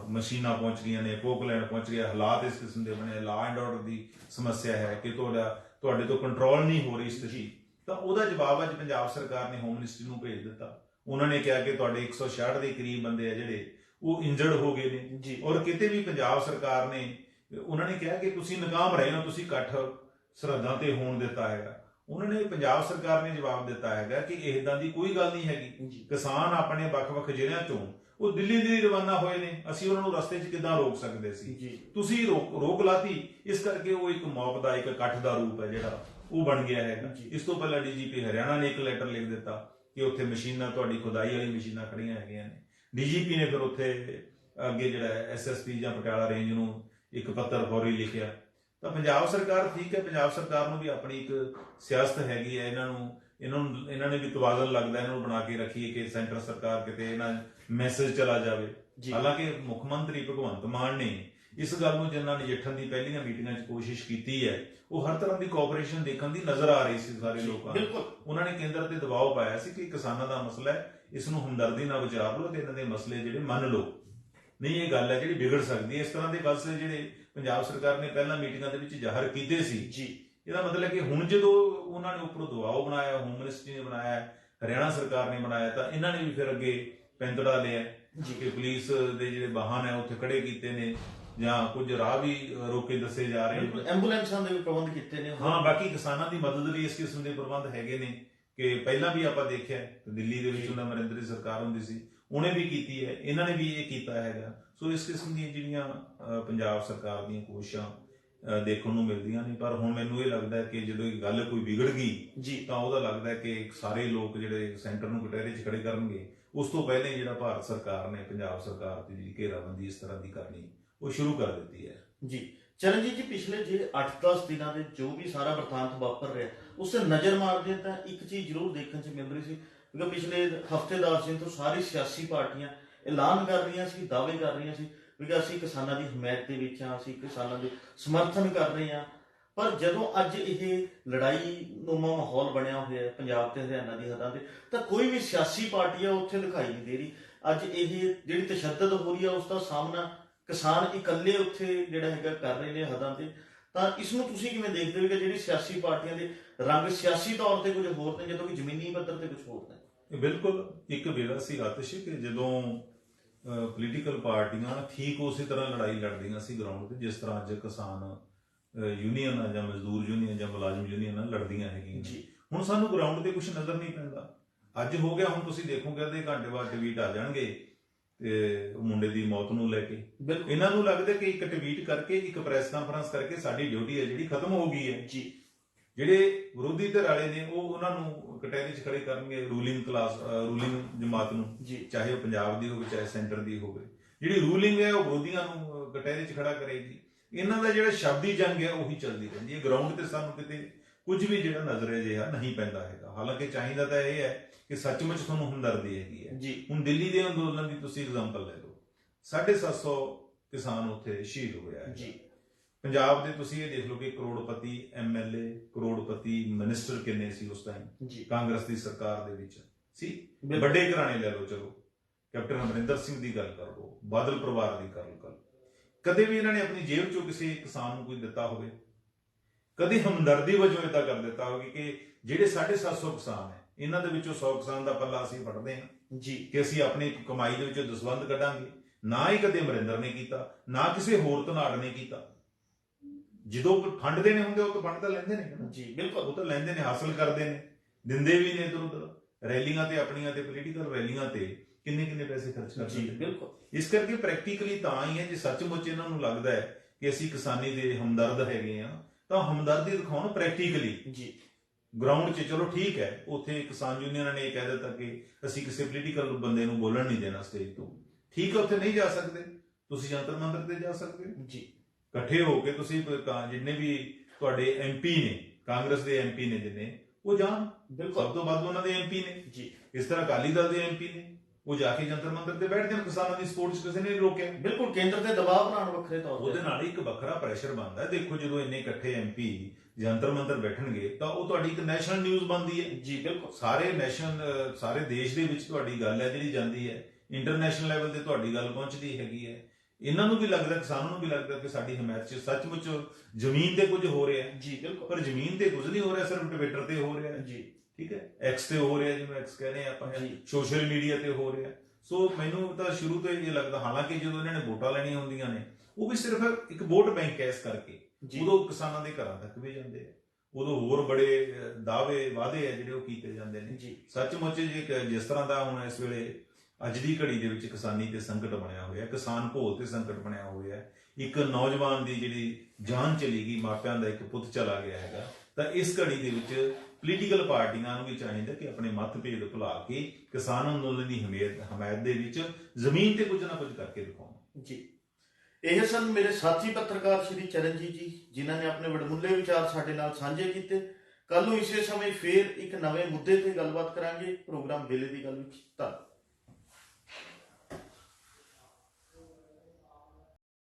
ਮਸ਼ੀਨਾਂ ਪਹੁੰਚ ਗਈਆਂ ਨੇ ਪੋਕਲੈਂਡ ਪਹੁੰਚ ਗਿਆ ਹਾਲਾਤ ਇਸ ਕਿਸਮ ਦੇ ਬਣੇ ਲਾ ਐਂਡ ਆਰਡਰ ਦੀ ਸਮੱਸਿਆ ਹੈ ਕਿ ਤੁਹਾਡਾ ਤੁਹਾਡੇ ਤੋਂ ਕੰਟਰੋਲ ਨਹੀਂ ਹੋ ਰਹੀ ਸਥਿਤੀ। ਤਾਂ ਉਹਦਾ ਜਵਾਬ ਅੱਜ ਪੰਜਾਬ ਸਰਕਾਰ ਨੇ ਹੋਮ ਮਿਨਿਸਟਰੀ ਨੂੰ ਭੇਜ ਦਿੱਤਾ। ਉਹਨਾਂ ਨੇ ਕਿਹਾ ਕਿ ਤੁਹਾਡੇ 166 ਦੇ ਕਰੀਬ ਬੰਦੇ ਆ ਜਿਹੜੇ ਉਹ ਇੰਜਰਡ ਹੋ ਗਏ ਨੇ। ਜੀ। ਔਰ ਕਿਤੇ ਵੀ ਪੰਜਾਬ ਸਰਕਾਰ ਨੇ ਉਹਨਾਂ ਨੇ ਕਿਹਾ ਕਿ ਤੁਸੀਂ ਨਾਕਾਮ ਰਹੇ ਹੋ ਤੁਸੀਂ ਇਕੱਠ ਸਰਹੱਦਾਂ ਤੇ ਹੋਣ ਦਿੱਤਾ ਹੈਗਾ। ਉਹਨਾਂ ਨੇ ਪੰਜਾਬ ਸਰਕਾਰ ਨੇ ਜਵਾਬ ਦਿੱਤਾ ਹੈਗਾ ਕਿ ਇਦਾਂ ਦੀ ਕੋਈ ਗੱਲ ਨਹੀਂ ਹੈਗੀ। ਕਿਸਾਨ ਆਪਣੇ ਵੱਖ-ਵੱਖ ਜ਼ਿਲ੍ਹਿਆਂ ਤੋਂ ਉਹ ਦਿੱਲੀ ਦੇ ਰਵਾਨਾ ਹੋਏ ਨੇ। ਅਸੀਂ ਉਹਨਾਂ ਨੂੰ ਰਸਤੇ 'ਚ ਕਿੱਦਾਂ ਰੋਕ ਸਕਦੇ ਸੀ? ਤੁਸੀਂ ਰੋਕ ਰੋਕ ਲਾਤੀ ਇਸ ਕਰਕੇ ਉਹ ਇੱਕ ਮੌਬ ਦਾ ਇੱਕ ਇਕੱਠ ਦਾ ਰੂਪ ਹੈ ਜਿਹੜਾ ਉਹ ਬਣ ਗਿਆ ਹੈਗਾ। ਇਸ ਤੋਂ ਪਹਿਲਾਂ ਡੀਜੀਪੀ ਹਰਿਆਣਾ ਨੇ ਇੱਕ ਲੈਟਰ ਲਿਖ ਦਿੱਤਾ। ਕਿ ਉੱਥੇ ਮਸ਼ੀਨਾਂ ਤੁਹਾਡੀ ਖੁਦਾਈ ਵਾਲੀ ਮਸ਼ੀਨਾਂ ਖੜੀਆਂ ਹੈਗੀਆਂ ਨੇ। ਡੀਜੀਪੀ ਨੇ ਫਿਰ ਉੱਥੇ ਅੱਗੇ ਜਿਹੜਾ ਐਸਐਸਪੀ ਜਾਂ ਪਟਿਆਲਾ ਰੇਂਜ ਨੂੰ ਇੱਕ ਪੱਤਰ ਫੌਰੀ ਲਿਖਿਆ। ਤਾਂ ਪੰਜਾਬ ਸਰਕਾਰ ਠੀਕ ਹੈ ਪੰਜਾਬ ਸਰਕਾਰ ਨੂੰ ਵੀ ਆਪਣੀ ਇੱਕ ਸਿਆਸਤ ਹੈਗੀ ਹੈ। ਇਹਨਾਂ ਨੂੰ ਇਹਨਾਂ ਨੂੰ ਇਹਨਾਂ ਨੇ ਵੀ ਤਵਾਜ਼ਨ ਲੱਗਦਾ ਇਹਨਾਂ ਨੂੰ ਬਣਾ ਕੇ ਰੱਖੀਏ ਕਿ ਸੈਂਟਰ ਸਰਕਾਰ ਕਿਤੇ ਇਹਨਾਂ ਮੈਸੇਜ ਚਲਾ ਜਾਵੇ। ਹਾਲਾਂਕਿ ਮੁੱਖ ਮੰਤਰੀ ਭਗਵੰਤ ਮਾਨ ਨੇ ਇਸ ਗੱਲ ਨੂੰ ਜਿਨ੍ਹਾਂ ਨਜਿੱਠਣ ਦੀ ਪਹਿਲੀਆਂ ਮੀਟਿੰਗਾਂ 'ਚ ਕੋਸ਼ਿਸ਼ ਕੀਤੀ ਹੈ ਉਹ ਹਰ ਤਰ੍ਹਾਂ ਦੀ ਕੋਆਪਰੇਸ਼ਨ ਦੇਖਣ ਦੀ ਨਜ਼ਰ ਆ ਰਹੀ ਸੀ ਸਾਰੇ ਲੋਕਾਂ ਨੂੰ। ਬਿਲਕੁਲ ਉਹਨਾਂ ਨੇ ਕੇਂਦਰ ਤੇ ਦਬਾਅ ਪਾਇਆ ਸੀ ਕਿ ਕਿਸਾਨਾਂ ਦਾ ਮਸਲਾ ਹੈ ਇਸ ਨੂੰ ਹਮਦਰਦੀ ਨਾਲ ਵਿਚਾਰ ਲਓ ਤੇ ਇਹਨਾਂ ਦੇ ਮਸਲੇ ਜਿਹੜੇ ਮੰਨ ਲਓ। ਨਹੀਂ ਇਹ ਗੱਲ ਹੈ ਜਿਹੜੀ ਵਿਗੜ ਸਕਦੀ ਹੈ। ਇਸ ਤਰ੍ਹਾਂ ਦੇ ਫੈਸਲੇ ਜਿਹੜੇ ਪੰਜਾਬ ਸਰਕਾਰ ਨੇ ਪਹਿਲਾਂ ਮੀਟਿੰਗਾਂ ਦੇ ਵਿੱਚ ਜ਼ਾਹਰ ਕੀਤੇ ਸੀ। ਜੀ। ਇਹਦਾ ਮਤਲਬ ਹੈ ਕਿ ਹੁਣ ਜਦੋਂ ਉਹਨਾਂ ਨੇ ਉੱਪਰੋਂ ਦਬਾਅ ਬਣਾਇਆ ਹੋਮ ਮਿਨਿਸਟਰੀ ਨੇ ਬਣਾਇਆ ਹਰਿਆਣਾ ਸਰਕਾਰ ਨੇ ਬਣਾਇਆ ਤਾਂ ਇਹਨਾਂ ਨੇ ਵੀ ਫਿਰ ਅੱਗੇ ਪੈਂਤੜਾ ਲਿਆ ਕਿ ਪੁਲਿਸ ਦੇ ਜਿਹੜੇ ਵਾਹਨ ਹੈ ਉੱਥੇ ਖੜੇ ਕੀਤੇ ਨੇ। ਜਾਂ ਕੁਝ ਰਾਹ ਵੀ ਰੋਕੇ ਦੱਸੇ ਜਾ ਰਹੇ ਨੇ। ਐਂਬੂਲੈਂਸਾਂ ਦੇ ਵੀ ਪ੍ਰਬੰਧ ਕੀਤੇ ਨੇ। ਹਾਂ ਬਾਕੀ ਕਿਸਾਨਾਂ ਦੀ ਮਦਦ ਲਈ ਇਸ ਕਿਸਮ ਦੇ ਪ੍ਰਬੰਧ ਹੈਗੇ ਨੇ ਕਿ ਪਹਿਲਾਂ ਵੀ ਆਪਾਂ ਦੇਖਿਆ ਦਿੱਲੀ ਦੇ ਵਿੱਚ। ਉਹਨਾਂ ਨਰਿੰਦਰ ਦੀ ਸਰਕਾਰ ਹੁੰਦੀ ਸੀ ਉਹਨੇ ਵੀ ਕੀਤੀ ਹੈ ਇਹਨਾਂ ਨੇ ਵੀ ਇਹ ਕੀਤਾ ਹੈਗਾ। ਸੋ ਇਸ ਕਿਸਮ ਦੀਆਂ ਜਿਹੜੀਆਂ ਪੰਜਾਬ ਸਰਕਾਰ ਦੀਆਂ ਕੋਸ਼ਿਸ਼ਾਂ ਦੇਖਣ ਨੂੰ ਮਿਲਦੀਆਂ ਨੇ ਪਰ ਹੁਣ ਮੈਨੂੰ ਇਹ ਲੱਗਦਾ ਹੈ ਕਿ ਜਦੋਂ ਇਹ ਗੱਲ ਕੋਈ ਵਿਗੜ ਗਈ ਜੀ। ਤਾਂ ਉਹਦਾ ਲੱਗਦਾ ਹੈ ਕਿ ਸਾਰੇ ਲੋਕ ਜਿਹੜੇ ਸੈਂਟਰ ਨੂੰ ਕਟਹਿਰੇ 'ਚ ਖੜੇ ਕਰਨਗੇ ਉਸ ਤੋਂ ਪਹਿਲੇ ਜਿਹੜਾ ਭਾਰਤ ਸਰਕਾਰ ਨੇ ਪੰਜਾਬ ਸਰਕਾਰ ਤੇ ਜਿਹੜੀ ਘੇਰਾਬੰਦੀ ਇਸ ਤਰ੍ਹਾਂ ਦੀ ਕਰਨੀ ਉਹ ਸ਼ੁਰੂ ਕਰ ਦਿੱਤੀ ਹੈ। ਜੀ। ਚਰਨਜੀਤ ਜੀ, ਪਿਛਲੇ ਜੇ 8-10 ਦਿਨਾਂ ਦੇ ਜੋ ਵੀ ਸਾਰਾ ਵਰਤਾਂਤ ਵਾਪਰ ਰਿਹਾ, ਉਸ ਤੇ ਨਜ਼ਰ ਮਾਰਦੇ ਤਾਂ ਇੱਕ ਚੀਜ਼ ਜ਼ਰੂਰ ਦੇਖਣ 'ਚ ਮਿਲ ਰਹੀ ਸੀ ਕਿਉਂਕਿ ਪਿਛਲੇ ਹਫ਼ਤੇ 10 ਦਿਨ ਤੋਂ ਸਾਰੀ ਸਿਆਸੀ ਪਾਰਟੀਆਂ ਐਲਾਨ ਕਰ ਰਹੀਆਂ ਸੀ, ਦਾਅਵੇ ਕਰ ਰਹੀਆਂ ਸੀ ਵੀ ਅਸੀਂ ਕਿਸਾਨਾਂ ਦੀ ਹਮਾਇਤ ਦੇ ਵਿੱਚ ਹਾਂ, ਅਸੀਂ ਕਿਸਾਨਾਂ ਦੇ ਸਮਰਥਨ ਕਰ ਰਹੇ ਹਾਂ। ਪਰ ਜਦੋਂ ਅੱਜ ਇਹ ਲੜਾਈ ਨੂਮਾ ਮਾਹੌਲ ਬਣਿਆ ਹੋਇਆ ਹੈ, ਪੰਜਾਬ ਤੇ ਹਰਿਆਣਾ ਦੀ ਹੱਦਾਂ ਤੇ, ਤਾਂ ਕੋਈ ਵੀ ਸਿਆਸੀ ਪਾਰਟੀ ਆ ਉੱਥੇ ਦਿਖਾਈ ਨਹੀਂ ਦੇ ਰਹੀ। ਅੱਜ ਇਹ ਜਿਹੜੀ ਤਸ਼ੱਦਦ ਹੋ ਰਹੀ ਆ, ਉਸ ਦਾ ਸਾਹਮਣਾ ਕਿਸਾਨ ਇਕੱਲੇ ਉੱਥੇ ਜਿਹੜਾ ਹੈਗਾ ਕਰ ਰਹੇ ਨੇ ਹੱਦਾਂ ਤੇ। ਤਾਂ ਇਸ ਨੂੰ ਤੁਸੀਂ ਕਿਵੇਂ ਦੇਖਦੇ ਹੋ ਕਿ ਜਿਹੜੀ ਸਿਆਸੀ ਪਾਰਟੀਆਂ ਦੇ ਰੰਗ ਸਿਆਸੀ ਤੌਰ ਤੇ ਕੁਝ ਹੋਰ ਨੇ ਜਦੋਂ ਕਿ ਜ਼ਮੀਨੀ ਪੱਧਰ ਤੇ ਕੁਝ ਹੋਰ ਨੇ? ਇਹ ਬਿਲਕੁਲ ਇੱਕ ਵੇਲਾ ਸੀ ਆਤਿਸ਼ ਕਿ ਜਦੋਂ ਪੋਲੀਟੀਕਲ ਪਾਰਟੀਆਂ ਠੀਕ ਉਸੇ ਤਰ੍ਹਾਂ ਲੜਾਈ ਲੜਦੀਆਂ ਸੀ ਗਰਾਊਂਡ ਤੇ ਜਿਸ ਤਰ੍ਹਾਂ ਅੱਜ ਕਿਸਾਨ ਯੂਨੀਅਨ ਆ ਜਾਂ ਮਜ਼ਦੂਰ ਯੂਨੀਅਨ ਜਾਂ ਮੁਲਾਜ਼ਮ ਯੂਨੀਅਨ ਆ ਲੜਦੀਆਂ ਹੈਗੀਆਂ ਜੀ। ਹੁਣ ਸਾਨੂੰ ਗਰਾਊਂਡ ਤੇ ਕੁਝ ਨਜ਼ਰ ਨਹੀਂ ਪੈਂਦਾ। ਅੱਜ ਹੋ ਗਿਆ ਹੁਣ ਤੁਸੀਂ ਦੇਖੋਗੇ ਅੱਧੇ ਘੰਟੇ ਬਾਅਦ ਟਵੀਟ ਆ ਜਾਣਗੇ। ਤੇ ਉਹ ਮੁੰਡੇ ਦੀ ਮੌਤ ਨੂੰ ਲੈ ਕੇ। ਬਿਲਕੁਲ। ਇਹਨਾਂ ਨੂੰ ਲੱਗਦਾ ਕਿ ਇੱਕ ਟਵੀਟ ਕਰਕੇ ਇੱਕ ਪ੍ਰੈਸ ਕਾਨਫਰੰਸ ਕਰਕੇ ਸਾਡੀ ਡਿਊਟੀ ਹੈ ਜਿਹੜੀ ਖਤਮ ਹੋ ਗਈ ਹੈ। ਜੀ। ਜਿਹੜੇ ਵਿਰੋਧੀ ਧਿਰ ਵਾਲੇ ਨੇ ਉਹ ਉਹਨਾਂ ਨੂੰ ਕਟਹਿਰੇ 'ਚ ਖੜੇ ਕਰਨਗੇ ਰੂਲਿੰਗ ਕਲਾਸ ਰੂਲਿੰਗ ਜਮਾਤ ਨੂੰ। ਚਾਹੇ ਉਹ ਪੰਜਾਬ ਦੀ ਹੋਵੇ ਚਾਹੇ ਸੈਂਟਰ ਦੀ ਹੋਵੇ। ਜਿਹੜੀ ਰੂਲਿੰਗ ਹੈ ਉਹ ਵਿਰੋਧੀਆਂ ਨੂੰ ਕਟਹਿਰੇ 'ਚ ਖੜਾ ਕਰੇਗੀ। ਇਹਨਾਂ ਦਾ ਜਿਹੜਾ ਸ਼ਬਦੀ ਜੰਗ ਹੈ ਉਹੀ ਚੱਲਦੀ ਰਹਿੰਦੀ ਹੈ। ਗਰਾਊਂਡ ਤੇ ਸਾਨੂੰ ਕਿਤੇ ਕੁਝ ਵੀ ਜਿਹੜਾ ਨਜ਼ਰੇ ਜਿਹਾ ਨਹੀਂ ਪੈਂਦਾ ਹੈਗਾ। ਹਾਲਾਂਕਿ ਚਾਹੀਦਾ ਤਾਂ ਇਹ ਹੈ ਕਿ ਸੱਚਮੁੱਚ ਤੁਹਾਨੂੰ ਹਮਦਰਦੀ ਹੈਗੀ ਹੈ। ਜੀ। ਹੁਣ ਦਿੱਲੀ ਦੇ ਅੰਦੋਲਨ ਦੀ ਤੁਸੀਂ ਐਗਜ਼ਾਮਪਲ ਲੈ ਲਓ। 750 ਕਿਸਾਨ ਉੱਥੇ ਸ਼ਹੀਦ ਹੋਇਆ ਹੈ। ਜੀ। ਪੰਜਾਬ ਦੇ ਤੁਸੀਂ ਇਹ ਦੇਖ ਲਓ ਕਿ ਕਰੋੜਪਤੀ ਐਮਐਲਏ ਕਰੋੜਪਤੀ ਮਿਨਿਸਟਰ ਕਿੰਨੇ ਸੀ ਉਸ ਟਾਈਮ ਕਾਂਗਰਸ ਦੀ ਸਰਕਾਰ ਦੇ ਵਿੱਚ। ਸੀ। ਵੱਡੇ ਘਰਾਣੇ ਲੈ ਲਓ ਚਲੋ। ਕੈਪਟਨ ਅਮਰਿੰਦਰ ਸਿੰਘ ਦੀ ਗੱਲ ਕਰ ਲਓ ਬਾਦਲ ਪਰਿਵਾਰ ਦੀ ਕਰ ਲਓ। ਕਦੇ ਵੀ ਇਹਨਾਂ ਨੇ ਆਪਣੀ ਜੇਬ ਚੋਂ ਕਿਸੇ ਕਿਸਾਨ ਨੂੰ ਕੋਈ ਦਿੱਤਾ ਹੋਵੇ? ਕਦੇ ਹਮਦਰਦੀ ਵਜੋਂ ਇਦਾਂ ਕਰ ਦਿੱਤਾ ਹੋਵੇ ਕਿ ਜਿਹੜੇ 750 ਕਿਸਾਨ ਹੈ ਇਹਨਾਂ ਦੇ ਵਿੱਚੋਂ 100 ਕਿਸਾਨ ਦਾ ਪੱਲਾ ਅਸੀਂ ਫੜਦੇ ਹਾਂ ਜੀ। ਕਿ ਅਸੀਂ ਆਪਣੀ ਕਮਾਈ ਦੇ ਵਿੱਚੋਂ ਦਸਵੰਦ ਕੱਢਾਂਗੇ। ਨਾ ਹੀ ਕਦੇ ਅਮਰਿੰਦਰ ਨੇ ਕੀਤਾ ਨਾ ਕਿਸੇ ਹੋਰ ਧਨਾੜ ਨੇ ਕੀਤਾ। ਜਦੋਂ ਫੰਡ ਦੇਣੇ ਹੁੰਦੇ ਉਹ ਤਾਂ ਫੰਡ ਤਾਂ ਲੈਂਦੇ ਨੇ। ਜੀ। ਬਿਲਕੁਲ ਉਹ ਤਾਂ ਲੈਂਦੇ ਨੇ ਹਾਸਲ ਕਰਦੇ ਨੇ। ਦਿੰਦੇ ਵੀ ਨੇ ਇਧਰ ਉਧਰ। ਰੈਲੀਆਂ ਤੇ ਆਪਣੀਆਂ ਤੇ ਪੋਲੀਟੀਕਲ ਰੈਲੀਆਂ ਤੇ ਕਿੰਨੇ ਕਿੰਨੇ ਪੈਸੇ ਖਰਚ ਕਰਦੇ ਨੇ। ਬਿਲਕੁਲ। ਇਸ ਕਰਕੇ ਪ੍ਰੈਕਟੀਕਲੀ ਤਾਂ ਹੀ ਹੈ ਜੇ ਸੱਚਮੁੱਚ ਇਹਨਾਂ ਨੂੰ ਲੱਗਦਾ ਹੈ ਕਿ ਅਸੀਂ ਕਿਸਾਨੀ ਦੇ ਹਮਦਰਦ ਹੈਗੇ ਆ ਤਾਂ ਹਮਦਰਦੀ ਦਿਖਾਉਣ ਪ੍ਰੈਕਟੀਕਲੀ ਜੀ। ਗਰਾਊਂਡ 'ਚ ਚਲੋ ਠੀਕ ਹੈ ਉੱਥੇ ਕਿਸਾਨ ਯੂਨੀਅਨਾਂ ਨੇ ਇਹ ਕਹਿ ਦਿੱਤਾ ਕਿ ਅਸੀਂ ਕਿਸੇ ਪੋਲੀਟੀਕਲ ਬੰਦੇ ਨੂੰ ਬੋਲਣ ਨਹੀਂ ਦੇਣਾ ਸਟੇਜ ਤੋਂ। ਠੀਕ ਹੈ ਉੱਥੇ ਨਹੀਂ ਜਾ ਸਕਦੇ। ਤੁਸੀਂ ਜੰਤਰ ਮੰਤਰ ਤੇ ਜਾ ਸਕਦੇ ਹੋ। ਜੀ। ਇਕੱਠੇ ਹੋ ਕੇ ਤੁਸੀਂ ਜਿੰਨੇ ਵੀ ਤੁਹਾਡੇ ਐਮਪੀ ਨੇ ਕਾਂਗਰਸ ਦੇ ਐਮਪੀ ਨੇ ਜਿੰਨੇ ਉਹ ਜਾਣ। ਬਿਲਕੁਲ। ਸਭ ਤੋਂ ਵੱਧ ਉਹਨਾਂ ਦੇ ਐਮਪੀ ਨੇ। ਜੀ। ਇਸ ਤਰ੍ਹਾਂ ਅਕਾਲੀ ਦਲ ਦੇ ਐਮਪੀ ਨੇ। ਉਹ ਜਾ ਕੇ ਜੰਤਰ ਮੰਤਰ ਤੇ ਬੈਠ ਜਾਣ ਕਿਸਾਨਾਂ ਦੀ ਸਪੋਰਟ 'ਚ ਕਿਸੇ ਨੇ ਨਹੀਂ ਰੋਕਿਆ। ਬਿਲਕੁਲ ਕੇਂਦਰ ਤੇ ਦਬਾਅ ਬਣਾਉਣ ਵੱਖਰੇ ਤੌਰ ਉਹਦੇ ਤੇ ਨਾਲ ਹੀ ਇੱਕ ਵੱਖਰਾ ਪ੍ਰੈਸ਼ਰ ਬਣਦਾ। ਦੇਖੋ ਜਦੋਂ ਇੰਨੇ ਇਕੱਠੇ ਐਮਪੀ ਜੰਤਰ ਮੰਤਰ ਬੈਠਣਗੇ ਤਾਂ ਉਹ ਤੁਹਾਡੀ ਇੱਕ ਨੈਸ਼ਨਲ ਨਿਊਜ਼ ਬਣਦੀ ਹੈ। ਜੀ ਬਿਲਕੁਲ। ਸਾਰੇ ਨੈਸ਼ਨ ਅਹ ਸਾਰੇ ਦੇਸ਼ ਦੇ ਵਿੱਚ ਤੁਹਾਡੀ ਗੱਲ ਹੈ ਜਿਹੜੀ ਜਾਂਦੀ ਹੈ। ਇੰਟਰਨੈਸ਼ਨਲ ਲੈਵਲ ਤੇ ਤੁਹਾਡੀ ਗੱਲ ਪਹੁੰਚਦੀ ਹੈਗੀ ਹੈ। ਇਹਨਾਂ ਨੂੰ ਵੀ ਲੱਗਦਾ ਕਿਸਾਨਾਂ ਨੂੰ ਵੀ ਲੱਗਦਾ ਕਿ ਸਾਡੀ ਹਮਾਇਤ 'ਚ ਸੱਚਮੁੱਚ ਜ਼ਮੀਨ ਤੇ ਕੁਝ ਹੋ ਰਿਹਾ ਹੈ। ਜੀ ਬਿਲਕੁਲ। ਪਰ ਜ਼ਮੀਨ ਤੇ ਕੁਝ ਨਹੀਂ ਹੋ ਰਿਹਾ ਸਿਰਫ ਟਵਿੱਟਰ ਤੇ ਹੋ ਰਿਹਾ ਹੈ। ਜੀ। ਠੀਕ ਹੈ? ਐਕਸ ਤੇ ਹੋ ਰਿਹਾ ਜਿਵੇਂ ਐਕਸ ਕਹਿੰਦੇ ਆ ਆਪਾਂ। ਸੋਸ਼ਲ ਮੀਡੀਆ ਤੇ ਹੋ ਰਿਹਾ। ਸੋ ਮੈਨੂੰ ਤਾਂ ਸ਼ੁਰੂ ਤੋਂ ਇਹ ਲੱਗਦਾ ਹਾਲਾਂਕਿ ਜਦੋਂ ਇਹਨਾਂ ਨੇ ਵੋਟਾਂ ਲੈਣੀਆਂ ਹੁੰਦੀਆਂ ਨੇ ਉਹ ਵੀ ਸਿਰਫ ਇੱਕ ਵੋਟ ਬੈਂਕ ਇਸ ਕਰਕੇ ਉਦੋਂ ਕਿਸਾਨਾਂ ਦੇ ਘਰਾਂ ਤੱਕ ਵੀ ਜਾਂਦੇ ਆ। ਉਦੋਂ ਹੋਰ ਬੜੇ ਦਾਅਵੇ ਵਾਅਦੇ ਆ ਜਿਹੜੇ ਉਹ ਕੀਤੇ ਜਾਂਦੇ ਨੇ। ਸੱਚਮੁੱਚ ਜੇ ਜਿਸ ਤਰ੍ਹਾਂ ਦਾ ਹੁਣ ਇਸ ਵੇਲੇ ਅੱਜ ਦੀ ਘੜੀ ਦੇ ਵਿੱਚ ਕਿਸਾਨੀ ਤੇ ਸੰਕਟ ਬਣਿਆ ਹੋਇਆ ਕਿਸਾਨ ਭੋਲ ਤੇ ਸੰਕਟ ਬਣਿਆ ਹੋਇਆ। ਇੱਕ ਨੌਜਵਾਨ ਦੀ ਜਿਹੜੀ ਜਾਨ ਚਲੀ ਗਈ ਮਾਪਿਆਂ ਦਾ ਇੱਕ ਪੁੱਤ ਚਲਾ ਗਿਆ ਹੈਗਾ ਤਾਂ ਇਸ ਘੜੀ ਦੇ ਵਿੱਚ ਪੋਲੀਟੀਕਲ ਪਾਰਟੀਆਂ ਨੂੰ ਵੀ ਚਾਹੀਦਾ ਕਿ ਆਪਣੇ ਮਤਭੇਦ ਭੁਲਾ ਕੇ ਕਿਸਾਨ ਅੰਦੋਲਨ ਦੀ ਹਮਾਇਤ ਹਮਾਇਤ ਦੇ ਵਿੱਚ ਜ਼ਮੀਨ ਤੇ ਕੁਝ ਨਾ ਕੁਝ ਕਰਕੇ ਦਿਖਾਉਣ। ਜੀ। ਇਹ ਸਨ ਮੇਰੇ ਸਾਥੀ ਪੱਤਰਕਾਰ ਸ਼੍ਰੀ ਚਰਨਜੀਤ ਜੀ, ਜਿਨ੍ਹਾਂ ਨੇ ਆਪਣੇ ਵਡਮੁੱਲੇ ਵਿਚਾਰ ਸਾਡੇ ਨਾਲ ਸਾਂਝੇ ਕੀਤੇ। ਕੱਲ ਨੂੰ ਇਸੇ ਸਮੇਂ ਫੇਰ ਇੱਕ ਨਵੇਂ ਮੁੱਦੇ ਤੇ ਗੱਲਬਾਤ ਕਰਾਂਗੇ। ਪ੍ਰੋਗਰਾਮ ਵੇਲੇ ਦੀ ਗੱਲ ਵਿੱਚ ਧੰਨਵਾਦ।